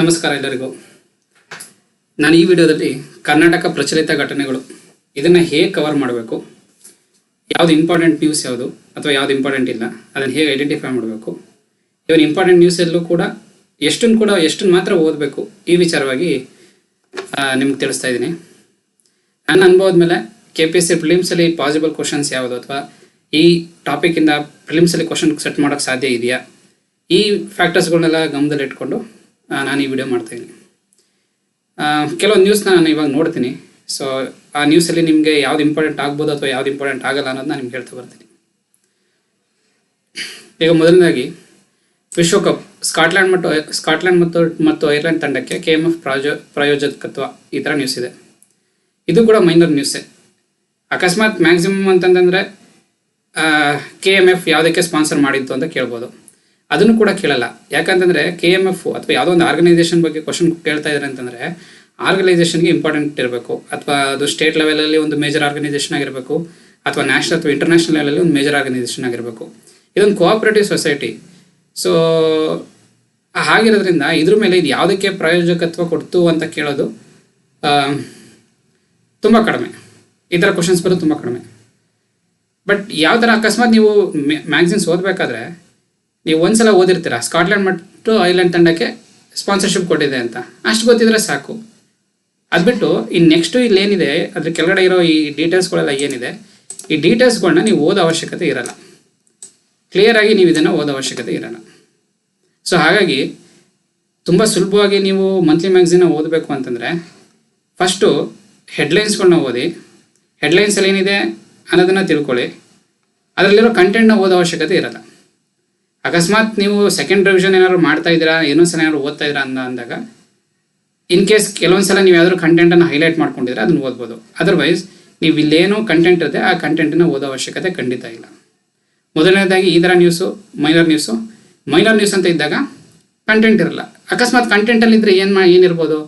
ನಮಸ್ಕಾರ ಎಲ್ಲರಿಗೂ. ನಾನು ಈ ವಿಡಿಯೋದಲ್ಲಿ ಕರ್ನಾಟಕ ಪ್ರಚಲಿತ ಘಟನೆಗಳು, ಇದನ್ನು ಹೇಗೆ ಕವರ್ ಮಾಡಬೇಕು, ಯಾವುದು ಇಂಪಾರ್ಟೆಂಟ್ ನ್ಯೂಸ್ ಯಾವುದು, ಅಥವಾ ಯಾವುದು ಇಂಪಾರ್ಟೆಂಟ್ ಇಲ್ಲ, ಅದನ್ನು ಹೇಗೆ ಐಡೆಂಟಿಫೈ ಮಾಡಬೇಕು ಇವನ್ ಇಂಪಾರ್ಟೆಂಟ್ ನ್ಯೂಸಲ್ಲೂ ಕೂಡ ಎಷ್ಟನ್ನು ಕೂಡ ಎಷ್ಟನ್ನು ಮಾತ್ರ ಓದಬೇಕು, ಈ ವಿಚಾರವಾಗಿ ನಿಮ್ಗೆ ತಿಳಿಸ್ತಾ ಇದ್ದೀನಿ. ನನ್ನ ಅನುಭವದ ಮೇಲೆ ಕೆ ಪಿ ಎಸ್ ಸಿ ಪ್ರಿಲಿಮ್ಸಲ್ಲಿ ಪಾಸಿಬಲ್ ಕ್ವಶನ್ಸ್ ಯಾವುದು, ಅಥವಾ ಈ ಟಾಪಿಕಿಂದ ಪ್ರಿಲಿಮ್ಸಲ್ಲಿ ಕ್ವಶನ್ ಸೆಟ್ ಮಾಡೋಕ್ಕೆ ಸಾಧ್ಯ ಇದೆಯಾ, ಈ ಫ್ಯಾಕ್ಟರ್ಸ್ಗಳನ್ನೆಲ್ಲ ಗಮನದಲ್ಲಿ ಇಟ್ಕೊಂಡು ನಾನು ಈ ವಿಡಿಯೋ ಮಾಡ್ತಾಯಿದ್ದೀನಿ ಕೆಲವೊಂದು ನ್ಯೂಸ್ನ ನಾನು ಇವಾಗ ನೋಡ್ತೀನಿ. ಸೊ ಆ ನ್ಯೂಸಲ್ಲಿ ನಿಮಗೆ ಯಾವ್ದು ಇಂಪಾರ್ಟೆಂಟ್ ಆಗ್ಬೋದು ಅಥವಾ ಯಾವ್ದು ಇಂಪಾರ್ಟೆಂಟ್ ಆಗಲ್ಲ ಅನ್ನೋದನ್ನ ನಿಮ್ಗೆ ಹೇಳ್ತಾ ಬರ್ತೀನಿ. ಈಗ ಮೊದಲನೇದಾಗಿ, ವಿಶ್ವಕಪ್, ಸ್ಕಾಟ್ಲ್ಯಾಂಡ್ ಮತ್ತು ಸ್ಕಾಟ್ಲ್ಯಾಂಡ್ ಮತ್ತು ಮತ್ತು ಐರ್ಲೆಂಡ್ ತಂಡಕ್ಕೆ ಕೆ ಎಂ ಎಫ್ ಪ್ರಾಯೋ ಪ್ರಾಯೋಜಕತ್ವ ಈ ಥರ ನ್ಯೂಸ್ ಇದೆ. ಇದು ಕೂಡ ಮೈನರ್ ನ್ಯೂಸೇ ಅಕಸ್ಮಾತ್ ಮ್ಯಾಕ್ಸಿಮಮ್ ಅಂತಂದರೆ ಕೆ ಎಂ ಎಫ್ ಯಾವುದಕ್ಕೆ ಸ್ಪಾನ್ಸರ್ ಮಾಡಿತ್ತು ಅಂತ ಕೇಳ್ಬೋದು. ಅದನ್ನು ಕೂಡ ಕೇಳಲ್ಲ. ಯಾಕಂತಂದರೆ ಕೆ ಎಂ ಎಫ್ ಅಥವಾ ಯಾವುದೋ ಒಂದು ಆರ್ಗನೈಸೇಷನ್ ಬಗ್ಗೆ ಕ್ವಶನ್ ಕೇಳ್ತಾ ಇದ್ದಾರೆ ಅಂತಂದರೆ ಆರ್ಗನೈಸೇಷನ್ಗೆ ಇಂಪಾರ್ಟೆಂಟ್ ಇರಬೇಕು. ಅಥವಾ ಅದು ಸ್ಟೇಟ್ ಲೆವೆಲಲ್ಲಿ ಒಂದು ಮೇಜರ್ ಆರ್ಗನೈಸೇಷನ್ ಆಗಿರಬೇಕು. ಅಥವಾ ನ್ಯಾಷನಲ್ ಅಥವಾ ಇಂಟರ್ನ್ಯಾಷನಲ್ ಲೆವೆಲಲ್ಲಿ ಒಂದು ಮೇಜರ್ ಆರ್ಗನೈಸೇಷನ್ ಆಗಿರಬೇಕು. ಇದೊಂದು ಕೋಆಪರೇಟಿವ್ ಸೊಸೈಟಿ ಸೊ ಹಾಗಿರೋದ್ರಿಂದ ಇದ್ರ ಮೇಲೆ ಇದು ಯಾವುದಕ್ಕೆ ಪ್ರಾಯೋಜಕತ್ವ ಕೊಡ್ತು ಅಂತ ಕೇಳೋದು ತುಂಬ ಕಡಿಮೆ. ಈ ಥರ ಕ್ವಶನ್ಸ್ ಬರೋದು ತುಂಬ ಕಡಿಮೆ. ಬಟ್ ಯಾವ ಥರ ಅಕಸ್ಮಾತ್ ನೀವು ಮ್ಯಾಗ್ಝಿನ್ಸ್ ಓದಬೇಕಾದ್ರೆ ನೀವು ಒಂದ್ಸಲ ಓದಿರ್ತೀರ? ಸ್ಕಾಟ್ಲೆಂಡ್ ಮತ್ತು ಐರ್ಲೆಂಡ್ ತಂಡಕ್ಕೆ ಸ್ಪಾನ್ಸರ್ಶಿಪ್ ಕೊಟ್ಟಿದೆ ಅಂತ. ಅಷ್ಟು ಗೊತ್ತಿದ್ರೆ ಸಾಕು. ಅದು ಬಿಟ್ಟು ನೆಕ್ಸ್ಟು ಇಲ್ಲಿ ಏನಿದೆ ಅದ್ರ ಕೆಳಗಡೆ ಇರೋ ಈ ಡೀಟೇಲ್ಸ್ಗಳೆಲ್ಲ ಏನಿದೆ, ಈ ಡೀಟೇಲ್ಸ್ಗಳನ್ನ ನೀವು ಓದೋ ಅವಶ್ಯಕತೆ ಇರಲ್ಲ. ಕ್ಲಿಯರಾಗಿ ನೀವು ಇದನ್ನು ಓದೋ ಅವಶ್ಯಕತೆ ಇರಲ್ಲ. ಸೊ ಹಾಗಾಗಿ ತುಂಬ ಸುಲಭವಾಗಿ ನೀವು ಮಂತ್ಲಿ ಮ್ಯಾಗ್ಝಿನ ಓದಬೇಕು ಅಂತಂದರೆ ಫಸ್ಟು ಹೆಡ್ಲೈನ್ಸ್ಗಳನ್ನ ಓದಿ ಹೆಡ್ಲೈನ್ಸಲ್ಲಿ ಏನಿದೆ ಅನ್ನೋದನ್ನು ತಿಳ್ಕೊಳ್ಳಿ. ಅದರಲ್ಲಿರೋ ಕಂಟೆಂಟ್ನ ಓದೋ ಅವಶ್ಯಕತೆ ಇರಲ್ಲ. ಅಕಸ್ಮಾತ್ ನೀವು ಸೆಕೆಂಡ್ ರಿವಿಷನ್ ಏನಾದ್ರು ಮಾಡ್ತಾ ಇದ್ದೀರಾ ಏನೋ ಸಲ ಏನಾದ್ರು ಓದ್ತಾ ಇದ್ದೀರಾ ಅಂತ ಅಂದಾಗ ಇನ್ ಕೇಸ್ ಕೆಲವೊಂದು ಸಲ ನೀವು ಯಾವ್ದಾದ್ರು ಕಂಟೆಂಟನ್ನು ಹೈಲೈಟ್ ಮಾಡ್ಕೊಂಡಿದ್ರೆ ಅದನ್ನು ಓದ್ಬೋದು. ಅದರ್ವೈಸ್ ನೀವು ಇಲ್ಲೇನೋ ಕಂಟೆಂಟ್ ಇರುತ್ತೆ, ಆ ಕಂಟೆಂಟನ್ನು ಓದೋ ಅವಶ್ಯಕತೆ ಖಂಡಿತ ಇಲ್ಲ. ಮೊದಲನೇದಾಗಿ ಈ ಥರ news minor news minor news ಅಂತ ಇದ್ದಾಗ ಕಂಟೆಂಟ್ ಇರಲ್ಲ. ಅಕಸ್ಮಾತ್ ಕಂಟೆಂಟಲ್ಲಿ ಇದ್ದರೆ ಏನು ಮಾ ಏನಿರ್ಬೋದು?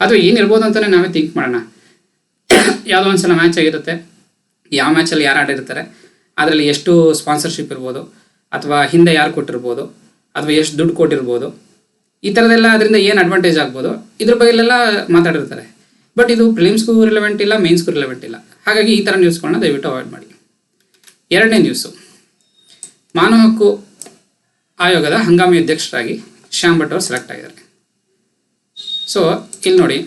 ಅಥವಾ ಏನಿರ್ಬೋದು ಅಂತಲೇ ನಾವೇ ಥಿಂಕ್ ಮಾಡೋಣ. ಯಾವುದೋ ಒಂದು ಸಲ ಮ್ಯಾಚ್ ಆಗಿರುತ್ತೆ. ಯಾವ ಮ್ಯಾಚಲ್ಲಿ ಯಾರು ಆಡಿರ್ತಾರೆ, ಅದರಲ್ಲಿ ಎಷ್ಟು ಸ್ಪಾನ್ಸರ್ಶಿಪ್ ಇರ್ಬೋದು ಅಥವಾ ಹಿಂದೆ ಯಾರು ಕೊಟ್ಟಿರ್ಬೋದು, ಅಥವಾ ಎಷ್ಟು ದುಡ್ಡು ಕೊಟ್ಟಿರ್ಬೋದು, ಈ ಥರದೆಲ್ಲ ಅದರಿಂದ ಏನು ಅಡ್ವಾಂಟೇಜ್ ಆಗ್ಬೋದು, ಇದ್ರ ಬಗ್ಗೆಲ್ಲ ಮಾತಾಡಿರ್ತಾರೆ. ಬಟ್ ಇದು ಪ್ರಿಲಿಮ್ಸ್ಗೂ ರಿಲೆವೆಂಟ್ ಇಲ್ಲ ಮೇನ್ಸ್ಗೂ ರಿಲೆವೆಂಟ್ ಇಲ್ಲ. ಹಾಗಾಗಿ ಈ ಥರ ನ್ಯೂಸ್ಗಳನ್ನ ದಯವಿಟ್ಟು ಅವಾಯ್ಡ್ ಮಾಡಿ. ಎರಡನೇ ನ್ಯೂಸು ಮಾನವ ಹಕ್ಕು ಆಯೋಗದ ಹಂಗಾಮಿ ಅಧ್ಯಕ್ಷರಾಗಿ ಶ್ಯಾಮ್ ಭಟ್ ಅವರು ಸೆಲೆಕ್ಟ್ ಆಗಿದ್ದಾರೆ. ಸೊ ಇಲ್ಲಿ ನೋಡಿ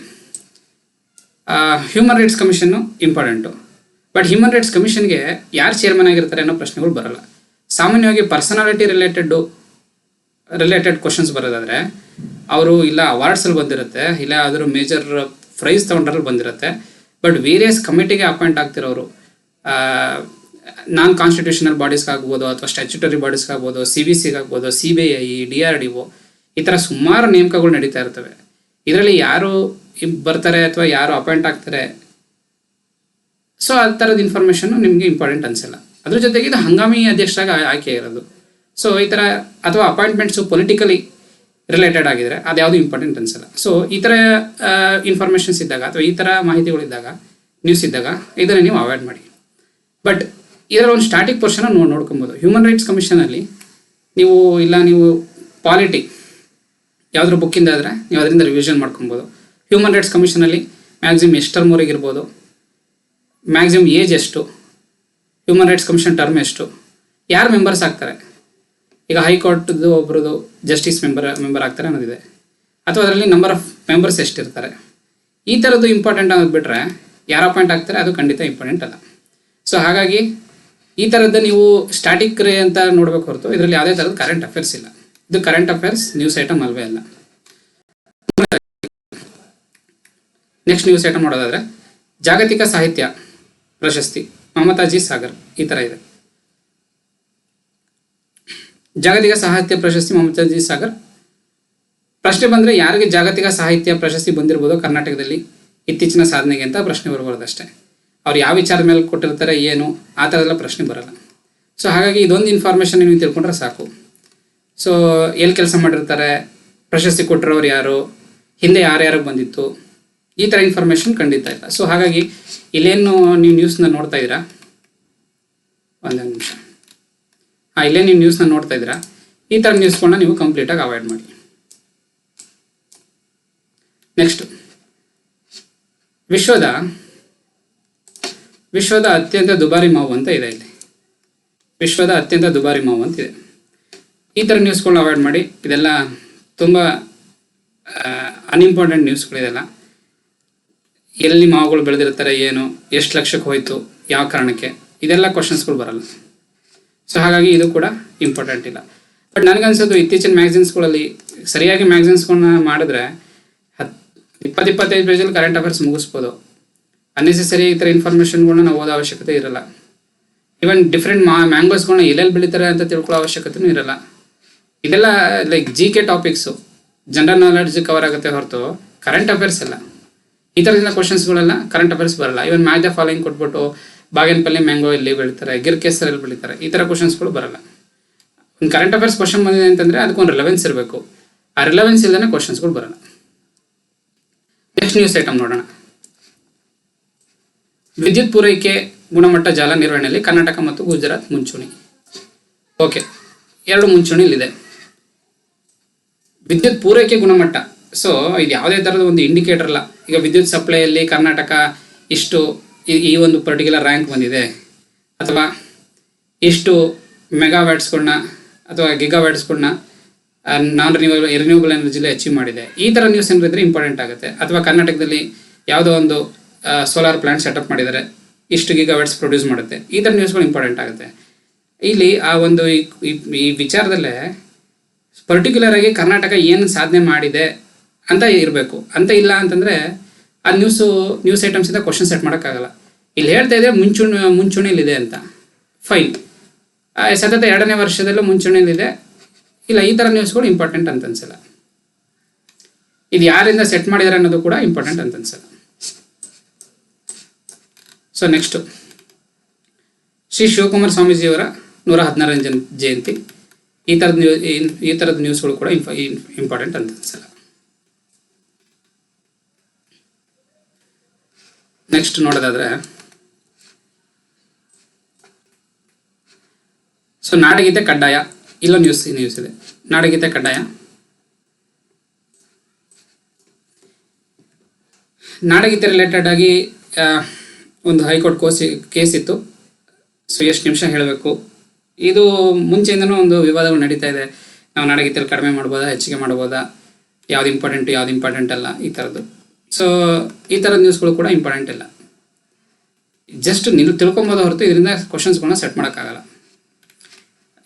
human rights commission important but human rights ಕಮಿಷನ್ಗೆ ಯಾರು ಚೇರ್ಮನ್ ಆಗಿರ್ತಾರೆ ಅನ್ನೋ ಪ್ರಶ್ನೆಗಳು ಬರಲ್ಲ. ಸಾಮಾನ್ಯವಾಗಿ ಪರ್ಸನಾಲಿಟಿ ರಿಲೇಟೆಡ್ ರಿಲೇಟೆಡ್ ಕ್ವಶನ್ಸ್ ಬರೋದಾದ್ರೆ, ಅವರು ಇಲ್ಲ ಅವಾರ್ಡ್ಸಲ್ಲಿ ಬಂದಿರುತ್ತೆ, ಇಲ್ಲ ಯಾವ್ದಾದ್ರು ಮೇಜರ್ ಪ್ರೈಸ್ ತೊಗೊಂಡ್ರಲ್ಲಿ ಬಂದಿರುತ್ತೆ ಬಟ್ ವೇರಿಯಸ್ ಕಮಿಟಿಗೆ ಅಪಾಯಿಂಟ್ ಆಗ್ತಿರೋರು ನಾನ್ ಕಾನ್ಸ್ಟಿಟ್ಯೂಷನಲ್ ಬಾಡೀಸ್ಗಾಗ್ಬೋದು ಅಥವಾ ಸ್ಟ್ಯಾಚ್ಯುಟರಿ ಬಾಡೀಸ್ಗಾಗ್ಬೋದು C B ಸಿಗಾಗ್ಬೋದು C B I D R D O ಈ ಥರ ಸುಮಾರು ನೇಮಕಗಳು ನಡೀತಾ ಇರ್ತವೆ. ಇದರಲ್ಲಿ ಯಾರು ಬರ್ತಾರೆ ಅಥವಾ ಯಾರು ಅಪಾಯಿಂಟ್ ಆಗ್ತಾರೆ ಸೊ ಆ ಥರದ ಇನ್ಫಾರ್ಮೇಷನ್ ನಿಮಗೆ ಇಂಪಾರ್ಟೆಂಟ್ ಅನಿಸಲ್ಲ. ಅದ್ರ ಜೊತೆಗೆ ಇದು ಹಂಗಾಮಿ ಅಧ್ಯಕ್ಷರಾಗಿ ಆಯ್- ಆಯ್ಕೆ ಇರೋದು. ಸೊ ಈ ಥರ ಅಥವಾ ಅಪಾಯಿಂಟ್ಮೆಂಟ್ಸು ಪೊಲಿಟಿಕಲಿ ರಿಲೇಟೆಡ್ ಆಗಿದ್ರೆ ಅದ್ಯಾವುದು ಇಂಪಾರ್ಟೆಂಟ್ ಅನ್ಸಲ್ಲ. ಸೊ ಈ ಥರ ಇನ್ಫಾರ್ಮೇಷನ್ಸ್ ಇದ್ದಾಗ ಅಥವಾ ಈ ಥರ ಮಾಹಿತಿಗಳಿದ್ದಾಗ ನ್ಯೂಸ್ ಇದ್ದಾಗ ಇದನ್ನು ನೀವು ಅವಾಯ್ಡ್ ಮಾಡಿ. ಬಟ್ ಇದರ ಒಂದು ಸ್ಟಾಟಿಕ್ ಪೋರ್ಷನ್ ನೋಡಿ ನೋಡ್ಕೊಬೋದು. ಹ್ಯೂಮನ್ ರೈಟ್ಸ್ ಕಮಿಷನಲ್ಲಿ ನೀವು ಇಲ್ಲ ನೀವು ಪಾಲಿಟಿ ಯಾವುದ್ರ ಬುಕ್ಕಿಂದ ಆದರೆ ನೀವು ಅದರಿಂದ ರಿವಿಷನ್ ಮಾಡ್ಕೊಬೋದು. ಹ್ಯೂಮನ್ ರೈಟ್ಸ್ ಕಮಿಷನಲ್ಲಿ ಮ್ಯಾಕ್ಸಿಮಮ್ ಎಷ್ಟು ಟರ್ಮ್ವರೆಗೆ ಇರ್ಬೋದು? ಮ್ಯಾಕ್ಸಿಮಮ್ ಏಜ್ ಎಷ್ಟು? ಹ್ಯೂಮನ್ ರೈಟ್ಸ್ ಕಮಿಷನ್ ಟರ್ಮ್ ಎಷ್ಟು. ಯಾರು ಮೆಂಬರ್ಸ್ ಆಗ್ತಾರೆ? ಈಗ ಹೈಕೋರ್ಟ್ದು ಒಬ್ರದ್ದು ಜಸ್ಟಿಸ್ ಮೆಂಬರ್ ಮೆಂಬರ್ ಆಗ್ತಾರೆ ಅನ್ನೋದಿದೆ. ಅಥವಾ ಅದರಲ್ಲಿ ನಂಬರ್ ಆಫ್ ಮೆಂಬರ್ಸ್ ಎಷ್ಟಿರ್ತಾರೆ? ಈ ಥರದ್ದು ಇಂಪಾರ್ಟೆಂಟ್ ಅನ್ನೋದು ಬಿಟ್ಟರೆ ಯಾರು ಅಪಾಯಿಂಟ್ ಆಗ್ತಾರೆ? ಅದು ಖಂಡಿತ ಇಂಪಾರ್ಟೆಂಟ್ ಅಲ್ಲ. ಸೊ ಹಾಗಾಗಿ ಈ ಥರದ್ದು ನೀವು ಸ್ಟ್ಯಾಟಿಕ್ ರೇ ಅಂತ ನೋಡಬೇಕು ಹೊರತು ಇದರಲ್ಲಿ ಯಾವುದೇ ಥರದ್ದು ಕರೆಂಟ್ ಅಫೇರ್ಸ್ ಇಲ್ಲ. ಇದು ಕರೆಂಟ್ ಅಫೇರ್ಸ್ ನ್ಯೂಸ್ ಐಟಮ್ ಅಲ್ವೇ ಅಲ್ಲ. ನೆಕ್ಸ್ಟ್ ನ್ಯೂಸ್ ಐಟಮ್ ನೋಡೋದಾದರೆ ಜಾಗತಿಕ ಸಾಹಿತ್ಯ ಪ್ರಶಸ್ತಿ. ಮಮತಾಜಿ ಸಾಗರ್, ಈ ಥರ ಇದೆ. ಜಾಗತಿಕ ಸಾಹಿತ್ಯ ಪ್ರಶಸ್ತಿ ಮಮತಾಜಿ ಸಾಗರ್. ಪ್ರಶ್ನೆ ಬಂದರೆ ಯಾರಿಗೆ ಜಾಗತಿಕ ಸಾಹಿತ್ಯ ಪ್ರಶಸ್ತಿ ಬಂದಿರ್ಬೋದು ಕರ್ನಾಟಕದಲ್ಲಿ? ಇತ್ತೀಚಿನ ಸಾಧನೆಗೆ ಅಂತ ಪ್ರಶ್ನೆ ಬರ್ಬಾರ್ದು ಅಷ್ಟೇ ಅವ್ರು ಯಾವ ವಿಚಾರದ ಮೇಲೆ ಕೊಟ್ಟಿರ್ತಾರೆ, ಏನು, ಆ ಥರದೆಲ್ಲ ಪ್ರಶ್ನೆ ಬರಲ್ಲ. ಸೊ ಹಾಗಾಗಿ ಇದೊಂದು ಇನ್ಫಾರ್ಮೇಷನ್ ನೀವು ತಿಳ್ಕೊಂಡ್ರೆ ಸಾಕು. ಸೊ ಎಲ್ಲಿ ಕೆಲಸ ಮಾಡಿರ್ತಾರೆ, ಪ್ರಶಸ್ತಿ ಕೊಟ್ಟಿರೋರು ಯಾರು, ಹಿಂದೆ ಯಾರ್ಯಾರಿಗೆ ಬಂದಿತ್ತು ಈ ಥರ ಇನ್ಫಾರ್ಮೇಶನ್ ಖಂಡಿತ ಇಲ್ಲ. ಸೊ ಹಾಗಾಗಿ ಇಲ್ಲೇನು ನೀವು ನ್ಯೂಸ್ನ ನೋಡ್ತಾ ಇದ್ದೀರಾ? ಒಂದೇ ನಿಮಿಷ. ಹಾಂ, ಇಲ್ಲೇ ನೀವು ನ್ಯೂಸ್ನ ನೋಡ್ತಾ ಇದ್ದೀರಾ? ಈ ಥರ ನ್ಯೂಸ್ಗಳನ್ನ ನೀವು ಕಂಪ್ಲೀಟಾಗಿ ಅವಾಯ್ಡ್ ಮಾಡಿ. ನೆಕ್ಸ್ಟ್ ವಿಶ್ವದ ವಿಶ್ವದ ಅತ್ಯಂತ ದುಬಾರಿ ಮಾವು ಅಂತ ಇದೆ ಇಲ್ಲಿ. ವಿಶ್ವದ ಅತ್ಯಂತ ದುಬಾರಿ ಮಾವು ಅಂತ ಇದೆ. ಈ ಥರ ನ್ಯೂಸ್ಗಳನ್ನ ಅವಾಯ್ಡ್ ಮಾಡಿ. ಇದೆಲ್ಲ ತುಂಬ ಅನ್ಇಂಪಾರ್ಟೆಂಟ್ ನ್ಯೂಸ್ಗಳಿದೆಲ್ಲ ಎಲ್ಲಿ ಮಾವುಗಳು ಬೆಳೆದಿರ್ತಾರೆ ಏನು, ಎಷ್ಟು ಲಕ್ಷಕ್ಕೆ ಹೋಯಿತು, ಯಾವ ಕಾರಣಕ್ಕೆ, ಇದೆಲ್ಲ ಕ್ವಶನ್ಸ್ಗಳು ಬರಲ್ಲ. ಸೊ ಹಾಗಾಗಿ ಇದು ಕೂಡ ಇಂಪಾರ್ಟೆಂಟ್ ಇಲ್ಲ. ಬಟ್ ನನಗನ್ಸೋದು ಇತ್ತೀಚಿನ ಮ್ಯಾಗ್ಝಿನ್ಸ್ಗಳಲ್ಲಿ ಸರಿಯಾಗಿ ಮ್ಯಾಗ್ಝಿನ್ಸ್ಗಳನ್ನ ಮಾಡಿದ್ರೆ ಹತ್ತು ಇಪ್ಪತ್ತು ಇಪ್ಪತ್ತೈದು ಪೇಜಲ್ಲಿ ಕರೆಂಟ್ ಅಫೇರ್ಸ್ ಮುಗಿಸ್ಬೋದು. ಅನ್ನೆಸೆಸರಿ ಈ ಥರ ಇನ್ಫಾರ್ಮೇಷನ್ಗಳನ್ನ ನಾವು ಓದೋ ಅವಶ್ಯಕತೆ ಇರಲ್ಲ. ಈವನ್ ಡಿಫ್ರೆಂಟ್ ಮಾ ಮ್ಯಾಂಗೋಸ್ಗಳನ್ನ ಎಲ್ಲೆಲ್ಲಿ ಬೆಳೀತಾರೆ ಅಂತ ತಿಳ್ಕೊಳ್ಳೋ ಅವಶ್ಯಕತೆಯೂ ಇರಲ್ಲ. ಇದೆಲ್ಲ like G K topics general knowledge cover ಆಗುತ್ತೆ ಹೊರತು ಕರೆಂಟ್ ಅಫೇರ್ಸ್ ಎಲ್ಲ ಈ ಥರದಿಂದ ಕ್ವಶನ್ಸ್ಗಳೆಲ್ಲ ಕರೆಂಟ್ ಅಫೇರ್ಸ್ ಬರಲ್ಲ. ಇವನ್ ಮ್ಯಾಚ್ ದ ಫಾಲೋಯಿಂಗ್ ಕೊಟ್ಬಿಟ್ಟು ಬಾಗೇನಪಲ್ಲಿ ಮ್ಯಾಂಗೋ ಇಲ್ಲಿ ಬೆಳೀತಾರೆ ಗಿರ್ಕೆಸರಲ್ಲಿ ಬೆಳಿತಾರೆ, ಈ ಥರ ಕ್ವಶನ್ಸ್ಗಳು ಬರಲ್ಲ. ಒಂದು ಕರೆಂಟ್ ಅಫೇರ್ಸ್ ಕ್ವಶನ್ ಬಂದಿದೆ ಅಂತಂದರೆ ಅದಕ್ಕೊಂದು ರಿಲೆವೆನ್ಸ್ ಇರಬೇಕು. ಆ ರಿಲೆವೆನ್ಸ್ ಇಲ್ಲದೇ ಕ್ವಶನ್ಸ್ಗಳು ಬರಲ್ಲ. ನೆಕ್ಸ್ಟ್ ನ್ಯೂಸ್ ಐಟಮ್ ನೋಡೋಣ. ವಿದ್ಯುತ್ ಪೂರೈಕೆ ಗುಣಮಟ್ಟ ಜಾಲ ನಿರ್ವಹಣೆಯಲ್ಲಿ ಕರ್ನಾಟಕ ಮತ್ತು ಗುಜರಾತ್ ಮುಂಚೂಣಿ. ಓಕೆ ಎರಡು ಮುಂಚೂಣಿಲಿದೆ. ವಿದ್ಯುತ್ ಪೂರೈಕೆ ಗುಣಮಟ್ಟ. ಸೊ ಇದು ಯಾವುದೇ ಥರದ ಒಂದು ಇಂಡಿಕೇಟರ್ ಅಲ್ಲ. ಈಗ ವಿದ್ಯುತ್ ಸಪ್ಲೈಯಲ್ಲಿ ಕರ್ನಾಟಕ ಇಷ್ಟು ಈ- ಒಂದು ಪರ್ಟಿಕ್ಯುಲರ್ ರ್ಯಾಂಕ್ ಬಂದಿದೆ. ಅಥವಾ ಇಷ್ಟು ಮೆಗಾವ್ಯಾಟ್ಸ್ಗಳನ್ನ ಅಥವಾ ಗಿಗಾವ್ಯಾಟ್ಸ್ಗಳನ್ನ ನಾನ್ ರಿನ್ಯೂವಲ್ ರಿನ್ಯೂವಬಲ್ ಎನರ್ಜಿಲಿ ಅಚೀವ್ ಮಾಡಿದೆ. ಈ ಥರ ನ್ಯೂಸ್ ಏನಿದ್ರೆ ಇಂಪಾರ್ಟೆಂಟ್ ಆಗುತ್ತೆ. ಅಥವಾ ಕರ್ನಾಟಕದಲ್ಲಿ ಯಾವುದೋ ಒಂದು ಸೋಲಾರ್ ಪ್ಲಾಂಟ್ ಸೆಟಪ್ ಮಾಡಿದ್ದಾರೆ. ಇಷ್ಟು ಗಿಗಾವ್ಯಾಟ್ಸ್ ಪ್ರೊಡ್ಯೂಸ್ ಮಾಡುತ್ತೆ. ಈ ಥರ ನ್ಯೂಸ್ಗಳು ಇಂಪಾರ್ಟೆಂಟ್ ಆಗುತ್ತೆ. ಇಲ್ಲಿ ಆ ಒಂದು ಈ ವಿಚಾರದಲ್ಲೇ ಪರ್ಟಿಕ್ಯುಲರ್ ಆಗಿ ಕರ್ನಾಟಕ ಏನು ಸಾಧನೆ ಮಾಡಿದೆ ಅಂತ ಇರಬೇಕು. ಅಂತ ಇಲ್ಲ ಅಂತಂದ್ರೆ ಆ ನ್ಯೂಸು ನ್ಯೂಸ್ ಐಟಮ್ಸಿಂದ ಇಂದ ಕ್ವಶನ್ ಸೆಟ್ ಮಾಡೋಕ್ಕಾಗಲ್ಲ. ಇಲ್ಲಿ ಹೇಳ್ತಾ ಇದೆ ಮುಂಚೂಣಿ ಮುಂಚೂಣಿಲಿದೆ ಅಂತ. ಫೈನ್ ಸತತ ಎರಡನೇ ವರ್ಷದಲ್ಲೂ ಮುಂಚೂಣಿಲಿದೆ ಇಲ್ಲ, ಈ ಥರ ನ್ಯೂಸ್ಗಳು ಇಂಪಾರ್ಟೆಂಟ್ ಅಂತ ಅನ್ಸಲ್ಲ. ಇದು ಯಾರಿಂದ ಸೆಟ್ ಮಾಡಿದ್ದಾರೆ ಅನ್ನೋದು ಕೂಡ ಇಂಪಾರ್ಟೆಂಟ್ ಅಂತ ಅನ್ಸಲ್ಲ. ಸೊ ನೆಕ್ಸ್ಟು ಶ್ರೀ ಶಿವಕುಮಾರ್ ಸ್ವಾಮೀಜಿಯವರ ನೂರ ಹದಿನಾರನೇ ಜನ ಜಯಂತಿ. ಈ ಥರದ ನ್ಯೂ ಈ- ಥರದ ನ್ಯೂಸ್ಗಳು ಕೂಡ ಇಂಪಾರ್ಟೆಂಟ್ ಅಂತ ಅನ್ಸಲ್ಲ. ನೆಕ್ಸ್ಟ್ ನೋಡೋದಾದ್ರೆ ಸೊ ನಾಡಗೀತೆ ಕಡ್ಡಾಯ, ಇಲ್ಲ ನ್ಯೂಸ್ ನ್ಯೂಸ್ ಇದೆ. ನಾಡಗೀತೆ ಕಡ್ಡಾಯ. ನಾಡಗೀತೆ ರಿಲೇಟೆಡ್ ಆಗಿ ಒಂದು ಹೈಕೋರ್ಟ್ ಕೋಸಿ ಕೇಸ್ ಇತ್ತು. ಸೊ ಎಷ್ಟು ನಿಮಿಷ ಹೇಳಬೇಕು. ಇದು ಮುಂಚೆಯಿಂದನೂ ಒಂದು ವಿವಾದಗಳು ನಡೀತಾ ಇದೆ. ನಾವು ನಾಡಗೀತೆಯಲ್ಲಿ ಕಡಿಮೆ ಮಾಡ್ಬೋದಾ, ಹೆಚ್ಚಿಗೆ ಮಾಡ್ಬೋದಾ? ಯಾವ್ದು ಇಂಪಾರ್ಟೆಂಟ್ ಯಾವ್ದು ಇಂಪಾರ್ಟೆಂಟ್ ಅಲ್ಲ, ಈ ಥರದ್ದು ಸೊ ಈ ಥರದ ನ್ಯೂಸ್ಗಳು ಕೂಡ ಇಂಪಾರ್ಟೆಂಟ್ ಇಲ್ಲ. ಜಸ್ಟ್ ನೀವು ತಿಳ್ಕೊಬೋದು ಹೊರತು ಇದರಿಂದ ಕ್ವಶನ್ಸ್ಗಳನ್ನ ಸೆಟ್ ಮಾಡೋಕ್ಕಾಗಲ್ಲ.